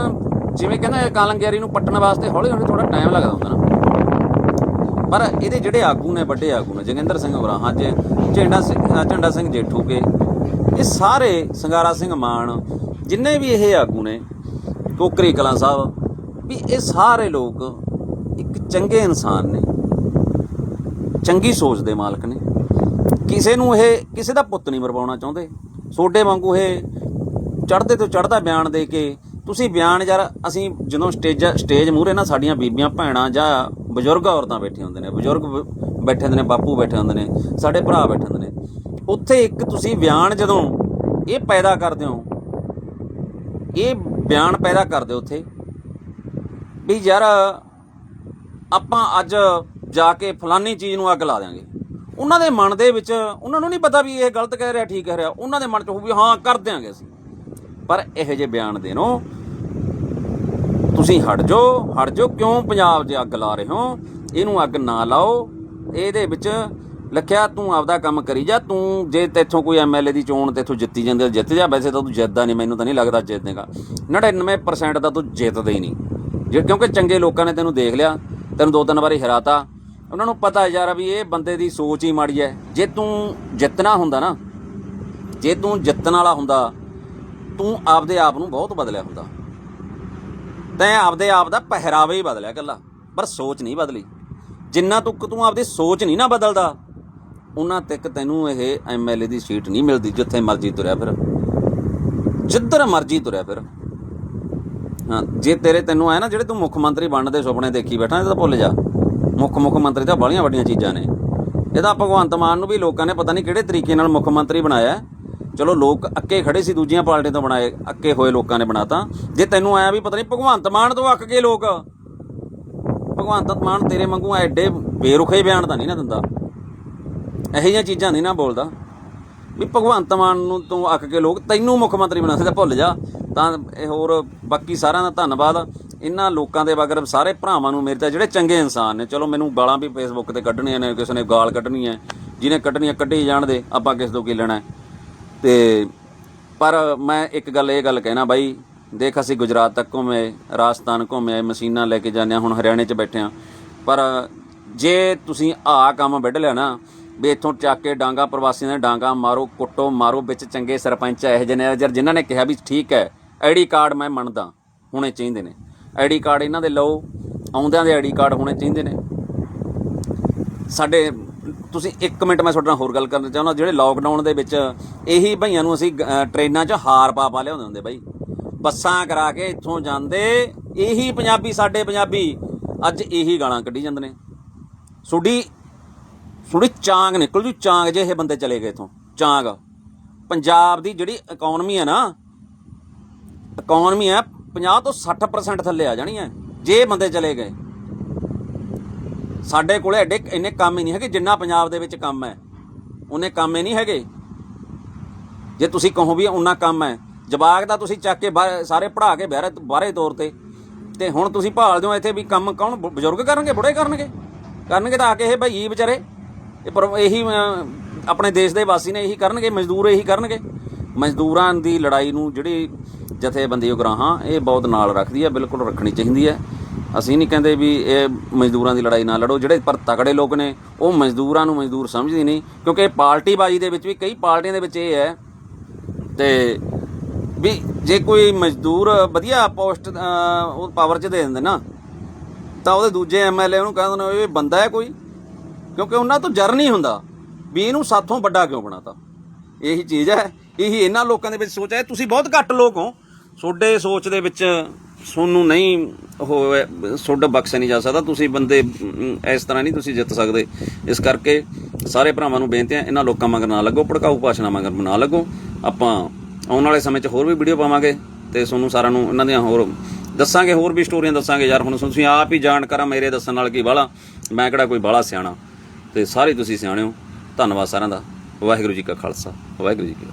ਜਿਵੇਂ ਕਹਿੰਦਾ ਇਹ ਕਾਲੰਗਿਆਰੀ ਨੂੰ ਪੱਟਣ ਵਾਸਤੇ ਹੌਲੀ ਹੌਲੀ ਥੋੜਾ ਟਾਈਮ ਲੱਗਦਾ ਹੁੰਦਾ ਨਾ। ਪਰ ਇਹਦੇ ਜਿਹੜੇ ਆਗੂ ਨੇ, ਵੱਡੇ ਆਗੂ ਨੇ, ਜੋਗਿੰਦਰ ਸਿੰਘ ਉਗਰਾਹਾਂ ਚ ਝੰਡਾ ਸਿੰਘ ਝੰਡਾ ਸਿੰਘ ਜੇਠੂ ਕੇ, ਇਹ ਸਾਰੇ ਸੰਗਾਰਾ ਸਿੰਘ ਮਾਨ, ਜਿੰਨੇ ਵੀ ਇਹ ਆਗੂ ਨੇ, ਕੋਕਰੀ ਕਲਾਂ ਸਾਹਿਬ, ਵੀ ਇਹ ਸਾਰੇ ਲੋਕ ਚੰਗੇ ਇਨਸਾਨ ਨੇ, ਚੰਗੀ ਸੋਚ ਦੇ ਮਾਲਕ ਨੇ। ਕਿਸੇ ਨੂੰ ਇਹ, ਕਿਸੇ ਦਾ ਪੁੱਤ ਨਹੀਂ ਮਰਵਾਉਣਾ ਚਾਹੁੰਦੇ। ਸੋਡੇ ਵਾਂਗੂ ਇਹ ਚੜ੍ਹਦੇ ਤੋਂ ਚੜ੍ਹਦਾ ਬਿਆਨ ਦੇ ਕੇ, ਤੁਸੀਂ ਬਿਆਨ ਯਾਰ, ਅਸੀਂ ਜਦੋਂ ਸਟੇਜ ਸਟੇਜ ਮੂਹਰੇ ਨਾ ਸਾਡੀਆਂ ਬੀਬੀਆਂ, ਭੈਣਾਂ ਜਾਂ ਬਜ਼ੁਰਗ ਔਰਤਾਂ ਬੈਠੀਆਂ ਹੁੰਦੇ ਨੇ, ਬਜ਼ੁਰਗ ਬੈਠੇ ਹੁੰਦੇ ਨੇ, ਬਾਪੂ ਬੈਠੇ ਹੁੰਦੇ ਨੇ, ਸਾਡੇ ਭਰਾ ਬੈਠੇ ਹੁੰਦੇ ਨੇ, ਉੱਥੇ ਇੱਕ ਤੁਸੀਂ ਬਿਆਨ ਜਦੋਂ ਇਹ ਪੈਦਾ ਕਰਦੇ ਹੋ, ਇਹ ਬਿਆਨ ਪੈਦਾ ਕਰਦੇ ਹੋ ਉੱਥੇ, ਵੀ ਯਾਰ ਆਪਾਂ ਅੱਜ ਜਾ ਕੇ ਫਲਾਨੀ ਚੀਜ਼ ਨੂੰ ਅੱਗ ਲਾ ਦਿਆਂਗੇ। ਉਹਨਾਂ ਦੇ ਮਨ ਦੇ ਵਿੱਚ ਉਹਨਾਂ ਨੂੰ ਨਹੀਂ ਪਤਾ ਵੀ ਇਹ ਗਲਤ ਕਹਿ ਰਿਹਾ, ਠੀਕ ਕਹਿ ਰਿਹਾ। ਉਹਨਾਂ ਦੇ ਮਨ 'ਚ ਹੋਊ ਵੀ ਹਾਂ, ਕਰ ਦਿਆਂਗੇ ਅਸੀਂ। ਪਰ ਇਹੋ ਜਿਹੇ ਬਿਆਨ ਦੇਣੋ, ਤੁਸੀਂ ਹਟ ਜਾਓ ਹਟ ਜਾਓ। ਕਿਉਂ ਪੰਜਾਬ 'ਚ ਅੱਗ ਲਾ ਰਹੇ ਹੋ? ਇਹਨੂੰ ਅੱਗ ਨਾ ਲਾਓ। ਇਹਦੇ ਵਿੱਚ ਲਖਿਆ, ਤੂੰ ਆਪਦਾ ਕੰਮ ਕਰੀ ਜਾ। ਤੂੰ ਜੇ ਤੇਥੋਂ ਕੋਈ ਐਮਐਲਏ ਦੀ ਚੋਣ ਤੇਥੋਂ ਜਿੱਤੀ ਜਾਂਦੀ ਜਿੱਤ ਜਾ। ਵੈਸੇ ਤਾਂ ਤੂੰ ਜਿੱਤਦਾ ਨਹੀਂ, ਮੈਨੂੰ ਤਾਂ ਨਹੀਂ ਲੱਗਦਾ ਜਿੱਤੇਗਾ। 99% ਦਾ ਤੂੰ ਜਿੱਤਦਾ ਹੀ ਨਹੀਂ। ਜੇ ਕਿਉਂਕਿ ਚੰਗੇ ਲੋਕਾਂ ਨੇ ਤੈਨੂੰ ਦੇਖ ਲਿਆ ਤੈਨੂੰ ਦੋ ਤਿੰਨ ਵਾਰੀ ਹਰਾਤਾ। ਉਹਨਾਂ ਨੂੰ ਪਤਾ ਯਾਰ ਵੀ ਇਹ ਬੰਦੇ ਦੀ ਸੋਚ ਹੀ ਮਾੜੀ ਹੈ ਜੇ ਤੂੰ ਜਿੱਤਣਾ ਹੁੰਦਾ ਨਾ, ਜੇ ਤੂੰ ਜਿੱਤਣ ਵਾਲਾ ਹੁੰਦਾ, ਤੂੰ ਆਪਦੇ ਆਪ ਨੂੰ ਬਹੁਤ ਬਦਲਿਆ ਹੁੰਦਾ। ਤੈਂ ਆਪਦੇ ਆਪ ਦਾ ਪਹਿਰਾਵਾ ਹੀ ਬਦਲਿਆ ਕੱਲਾ ਪਰ ਸੋਚ ਨਹੀਂ ਬਦਲੀ। ਜਿੰਨਾ ਤੱਕ ਤੂੰ ਆਪਦੀ ਸੋਚ ਨਹੀਂ ਨਾ ਬਦਲਦਾ, ਉਹਨਾਂ ਤੱਕ ਤੈਨੂੰ ਇਹ ਐਮਐਲਏ ਦੀ ਸੀਟ ਨਹੀਂ ਮਿਲਦੀ, ਜਿੱਥੇ ਮਰਜ਼ੀ ਤੁਰਿਆ ਫਿਰ। ਜਿੱਧਰ ਮਰਜ਼ੀ ਤੁਰਿਆ ਫਿਰ। ਹਾਂ, ਜੇ ਤੇਰੇ ਤੈਨੂੰ ਆਇਆ ਨਾ ਜਿਹੜੇ ਤੂੰ ਮੁੱਖ ਮੰਤਰੀ ਬਣਨ ਦੇ ਸੁਪਨੇ ਦੇਖੀ ਬੈਠਾ, ਇਹ ਤਾਂ ਭੁੱਲ ਜਾ। ਮੁੱਖ ਮੁੱਖ ਮੰਤਰੀ ਤਾਂ ਬੜੀਆਂ ਵੱਡੀਆਂ ਚੀਜ਼ਾਂ ਨੇ। ਇਹਦਾ ਭਗਵੰਤ ਮਾਨ ਨੂੰ ਵੀ ਲੋਕਾਂ ਨੇ ਪਤਾ ਨਹੀਂ ਕਿਹੜੇ ਤਰੀਕੇ ਨਾਲ ਮੁੱਖ ਮੰਤਰੀ ਬਣਾਇਆ ਚਲੋ, ਲੋਕ ਅੱਕੇ ਖੜੇ ਸੀ ਦੂਜੀਆਂ ਪਾਰਟੀਆਂ ਤੋਂ ਬਣਾਏ, ਅੱਕੇ ਹੋਏ ਲੋਕਾਂ ਨੇ ਬਣਾਤਾ। ਜੇ ਤੈਨੂੰ ਆਇਆ ਵੀ ਪਤਾ ਨਹੀਂ ਭਗਵੰਤ ਮਾਨ ਤੋਂ ਅੱਕ ਕੇ ਲੋਕ। ਭਗਵੰਤ ਮਾਨ ਤੇਰੇ ਵਾਂਗੂ ਐਡੇ ਬੇਰੁਖੇ ਬਿਆਨ ਤਾਂ ਨਹੀਂ ਨਾ ਦਿੰਦਾ। ਇਹੋ ਜਿਹੀਆਂ ਚੀਜ਼ਾਂ ਨਹੀਂ ਨਾ ਬੋਲਦਾ। ਵੀ ਭਗਵੰਤ ਮਾਨ ਨੂੰ ਤੂੰ ਅੱਕ ਕੇ ਲੋਕ ਤੈਨੂੰ ਮੁੱਖ ਮੰਤਰੀ ਬਣਾ ਸਕਦਾ ਭੁੱਲ ਜਾ। ਤਾਂ ਇਹ ਹੋਰ ਬਾਕੀ ਸਾਰਿਆਂ ਦਾ ਧੰਨਵਾਦ ਇਹਨਾਂ ਲੋਕਾਂ ਦੇ ਵਗਰ ਸਾਰੇ ਭਰਾਵਾਂ ਨੂੰ ਮੇਰੇ ਤਾਂ ਜਿਹੜੇ ਚੰਗੇ ਇਨਸਾਨ ਨੇ, ਚਲੋ ਮੈਨੂੰ ਗਾਲਾਂ ਵੀ ਫੇਸਬੁੱਕ ਤੇ ਕੱਢਣੀਆਂ ਨੇ, ਕਿਸੇ ਨੇ ਗਾਲ ਕੱਢਣੀ ਹੈ, ਜਿਹਨੇ ਕੱਢਣੀਆਂ ਕੱਢੀ ਜਾਣ ਦੇ, ਆਪਾਂ ਕਿਸ ਤੋਂ ਕੀ ਲੈਣਾ ਹੈ। ਤੇ ਪਰ ਮੈਂ ਇੱਕ ਗੱਲ ਇਹ ਗੱਲ ਕਹਿਣਾ ਬਾਈ, ਦੇਖ ਅਸੀਂ ਗੁਜਰਾਤ ਤੱਕ ਘੁੰਮੇ, ਰਾਜਸਥਾਨ ਘੁੰਮੇ, ਮਸ਼ੀਨਾਂ ਲੈ ਕੇ ਜਾਂਦੇ ਹਾਂ, ਹੁਣ ਹਰਿਆਣੇ 'ਚ ਬੈਠੇ ਹਾਂ ਪਰ ਜੇ ਤੁਸੀਂ ਆ ਕੰਮ ਵੱਢ ਲਿਆ ਨਾ, ਵੀ ਇੱਥੋਂ ਚੱਕ ਕੇ ਡਾਂਗਾ ਪ੍ਰਵਾਸੀਆਂ ਦੇ ਡਾਂਗਾ ਮਾਰੋ, ਕੁੱਟੋ, ਮਾਰੋ, ਵਿੱਚ ਚੰਗੇ ਸਰਪੰਚ ਇਹੋ ਜਿਹੇ ਨੇ ਜਰ ਜਿਨ੍ਹਾਂ ਨੇ ਕਿਹਾ ਵੀ ਠੀਕ ਹੈ ਆਈਡੀ ਕਾਰਡ ਮੈਂ ਮੰਨਦਾ ਹੋਣੇ ਚਾਹੀਦੇ ਨੇ। ਆਈਡੀ ਕਾਰਡ ਇਹਨਾਂ ਦੇ ਲਓ ਆਉਂਦਿਆਂ ਦੇ ਆਈਡੀ ਕਾਰਡ ਹੋਣੇ ਚਾਹੀਦੇ ਨੇ। ਸਾਡੇ ਤੁਸੀਂ 1 ਮਿੰਟ ਮੈਂ ਤੁਹਾਡੇ ਨਾਲ ਹੋਰ ਗੱਲ ਕਰਨਾ ਚਾਹੁੰਦਾ ਜਿਹੜੇ ਲੋਕਡਾਊਨ ਦੇ ਵਿੱਚ ਇਹੀ ਭਈਆਂ ਨੂੰ ਅਸੀਂ ਅਹ, ਟ੍ਰੇਨਾਂ 'ਚ ਹਾਰ ਪਾ ਪਾ ਲਿਆਉਂਦੇ ਹੁੰਦੇ ਬਾਈ। ਬੱਸਾਂ ਕਰਾ ਕੇ ਇੱਥੋਂ ਜਾਂਦੇ ਇਹੀ ਪੰਜਾਬੀ ਸਾਡੇ ਪੰਜਾਬੀ ਅੱਜ ਇਹੀ ਗਾਲਾਂ ਕੱਢੀ ਜਾਂਦੇ ਨੇ। ਸੁਡੀ ਸੁਡੀ ਚਾਂਗ ਨਿਕਲ ਜੂ ਚਾਂਗ ਜੇ ਇਹ ਬੰਦੇ ਚਲੇ ਗਏ ਇਥੋਂ। ਚਾਂਗ। ਪੰਜਾਬ ਦੀ ਜਿਹੜੀ ਇਕਨੋਮੀ ਹੈ ਨਾ ਇਕਨੋਮੀ ਹੈ 50 ਤੋਂ 60% ਥੱਲੇ ਆ ਜਾਣੀ ਹੈ, ਜੇ ਬੰਦੇ ਚਲੇ ਗਏ। ਸਾਡੇ ਕੋਲੇ ਐਡੇ ਇੰਨੇ ਕੰਮ ਹੀ ਨਹੀਂ ਹੈਗੇ, ਜਿੰਨਾ ਪੰਜਾਬ ਦੇ ਵਿੱਚ ਕੰਮ ਹੈ। ਉਹਨੇ ਕੰਮ ਹੀ ਨਹੀਂ ਹੈਗੇ। ਜੇ ਤੁਸੀਂ ਕਹੋ ਵੀ ਉਹਨਾਂ ਕੰਮ ਹੈ, ਜਵਾਕ ਦਾ ਤੁਸੀਂ ਚੱਕ ਕੇ ਬਾਹਰ- ਸਾਰੇ ਪੜਾ ਕੇ ਬਾਹਰੇ ਬਾਹਰੇ ਤੌਰ ਤੇ। ਤੇ ਹੁਣ ਤੁਸੀਂ ਭਾਲ ਦਿਓ ਇੱਥੇ ਵੀ ਕੰਮ ਕੌਣ ਬਜ਼ੁਰਗ ਕਰਨਗੇ ਬੁੜੇ ਕਰਨਗੇ? ਕਰਨਗੇ ਤਾਂ ਆ ਕੇ ਇਹ ਭਾਈ ਵਿਚਾਰੇ। ਇਹ ਪਰ, ਇਹੀ ਆਪਣੇ ਦੇਸ਼ ਦੇ ਵਾਸੀ ਨੇ ਇਹੀ ਕਰਨਗੇ, ਮਜ਼ਦੂਰ ਇਹੀ ਕਰਨਗੇ। ਮਜ਼ਦੂਰਾਂ ਦੀ ਲੜਾਈ ਨੂੰ ਜਿਹੜੀ ਜਥੇਬੰਦੀ ਉਗਰਾਹਾਂ, ਇਹ ਬਹੁਤ ਨਾਲ ਰੱਖਦੀ ਹੈ, ਬਿਲਕੁਲ ਰੱਖਣੀ ਚਾਹੀਦੀ ਹੈ। ਅਸੀਂ ਨਹੀਂ ਕਹਿੰਦੇ ਵੀ ਇਹ ਮਜ਼ਦੂਰਾਂ ਦੀ ਲੜਾਈ ਨਾ ਲੜੋ, ਜਿਹੜੇ ਪਰ ਤਕੜੇ ਲੋਕ ਨੇ, ਉਹ ਮਜ਼ਦੂਰਾਂ ਨੂੰ ਮਜ਼ਦੂਰ ਸਮਝਦੇ ਨਹੀਂ, ਕਿਉਂਕਿ ਇਹ ਪਾਰਟੀਬਾਜ਼ੀ ਦੇ ਵਿੱਚ ਵੀ ਕਈ ਪਾਰਟੀਆਂ ਦੇ ਵਿੱਚ ਇਹ ਹੈ। ਤੇ ਵੀ ਜੇ ਕੋਈ ਮਜ਼ਦੂਰ ਵਧੀਆ ਪੋਸਟ ਉਹ ਪਾਵਰ 'ਚ ਦੇ ਦਿੰਦੇ ਨਾ, ਤਾਂ ਉਹਦੇ ਦੂਜੇ ਐਮਐਲਏ ਉਹਨੂੰ ਕਹਿੰਦੇ ਨੇ, ਇਹ ਬੰਦਾ ਹੈ ਕੋਈ? ਕਿਉਂਕਿ ਉਹਨਾਂ ਤੋਂ ਜਰ ਨਹੀਂ ਹੁੰਦਾ, ਵੀ ਇਹਨੂੰ ਸਾਥੋਂ ਵੱਡਾ ਕਿਉਂ ਬਣਾਤਾ? ਇਹੀ ਚੀਜ਼ ਹੈ। ਇਹੀ ਇਹਨਾਂ ਲੋਕਾਂ ਦੇ ਵਿੱਚ ਸੋਚ ਹੈ। ਤੁਸੀਂ ਬਹੁਤ ਘੱਟ ਲੋਕ ਹੋ। ਤੁਹਾਡੇ ਸੋਚ ਦੇ ਵਿੱਚ ਸੋਨੂੰ ਨਹੀਂ ਹੋਵੇ ਤੁਹਾਡਾ ਬਖਸ਼ਿਆ ਨਹੀਂ ਜਾ ਸਕਦਾ। ਤੁਸੀਂ ਬੰਦੇ ਇਸ ਤਰ੍ਹਾਂ ਨਹੀਂ ਤੁਸੀਂ ਜਿੱਤ ਸਕਦੇ। ਇਸ ਕਰਕੇ ਸਾਰੇ ਭਰਾਵਾਂ ਨੂੰ ਬੇਨਤੀ ਹੈ, ਇਹਨਾਂ ਲੋਕਾਂ ਮਗਰ ਨਾ ਲੱਗੋ, ਭੜਕਾਊ ਭਾਸ਼ਣਾ ਮਗਰ ਨਾ ਲੱਗੋ। ਆਪਾਂ ਆਉਣ ਵਾਲੇ ਸਮੇਂ 'ਚ ਹੋਰ ਵੀ ਵੀਡੀਓ ਪਾਵਾਂਗੇ ਤੇ ਤੁਹਾਨੂੰ ਸਾਰਿਆਂ ਨੂੰ ਇਹਨਾਂ ਦੀਆਂ ਹੋਰ ਦੱਸਾਂਗੇ, ਹੋਰ ਵੀ ਸਟੋਰੀਆਂ ਦੱਸਾਂਗੇ। ਯਾਰ, ਹੁਣ ਤੁਸੀਂ ਆਪ ਹੀ ਜਾਣ ਕਰਾਂ ਮੇਰੇ ਦੱਸਣ ਨਾਲ ਕੀ ਬਾਲਾ ਮੈਂ ਕਿਹੜਾ ਕੋਈ ਬਾਲਾ ਸਿਆਣਾ? ਤੇ ਸਾਰੇ ਤੁਸੀਂ ਸਿਆਣੇ ਹੋ। ਧੰਨਵਾਦ ਸਾਰਿਆਂ ਦਾ। ਵਾਹਿਗੁਰੂ ਜੀ ਕਾ ਖਾਲਸਾ। ਵਾਹਿਗੁਰੂ ਜੀ ਕੀ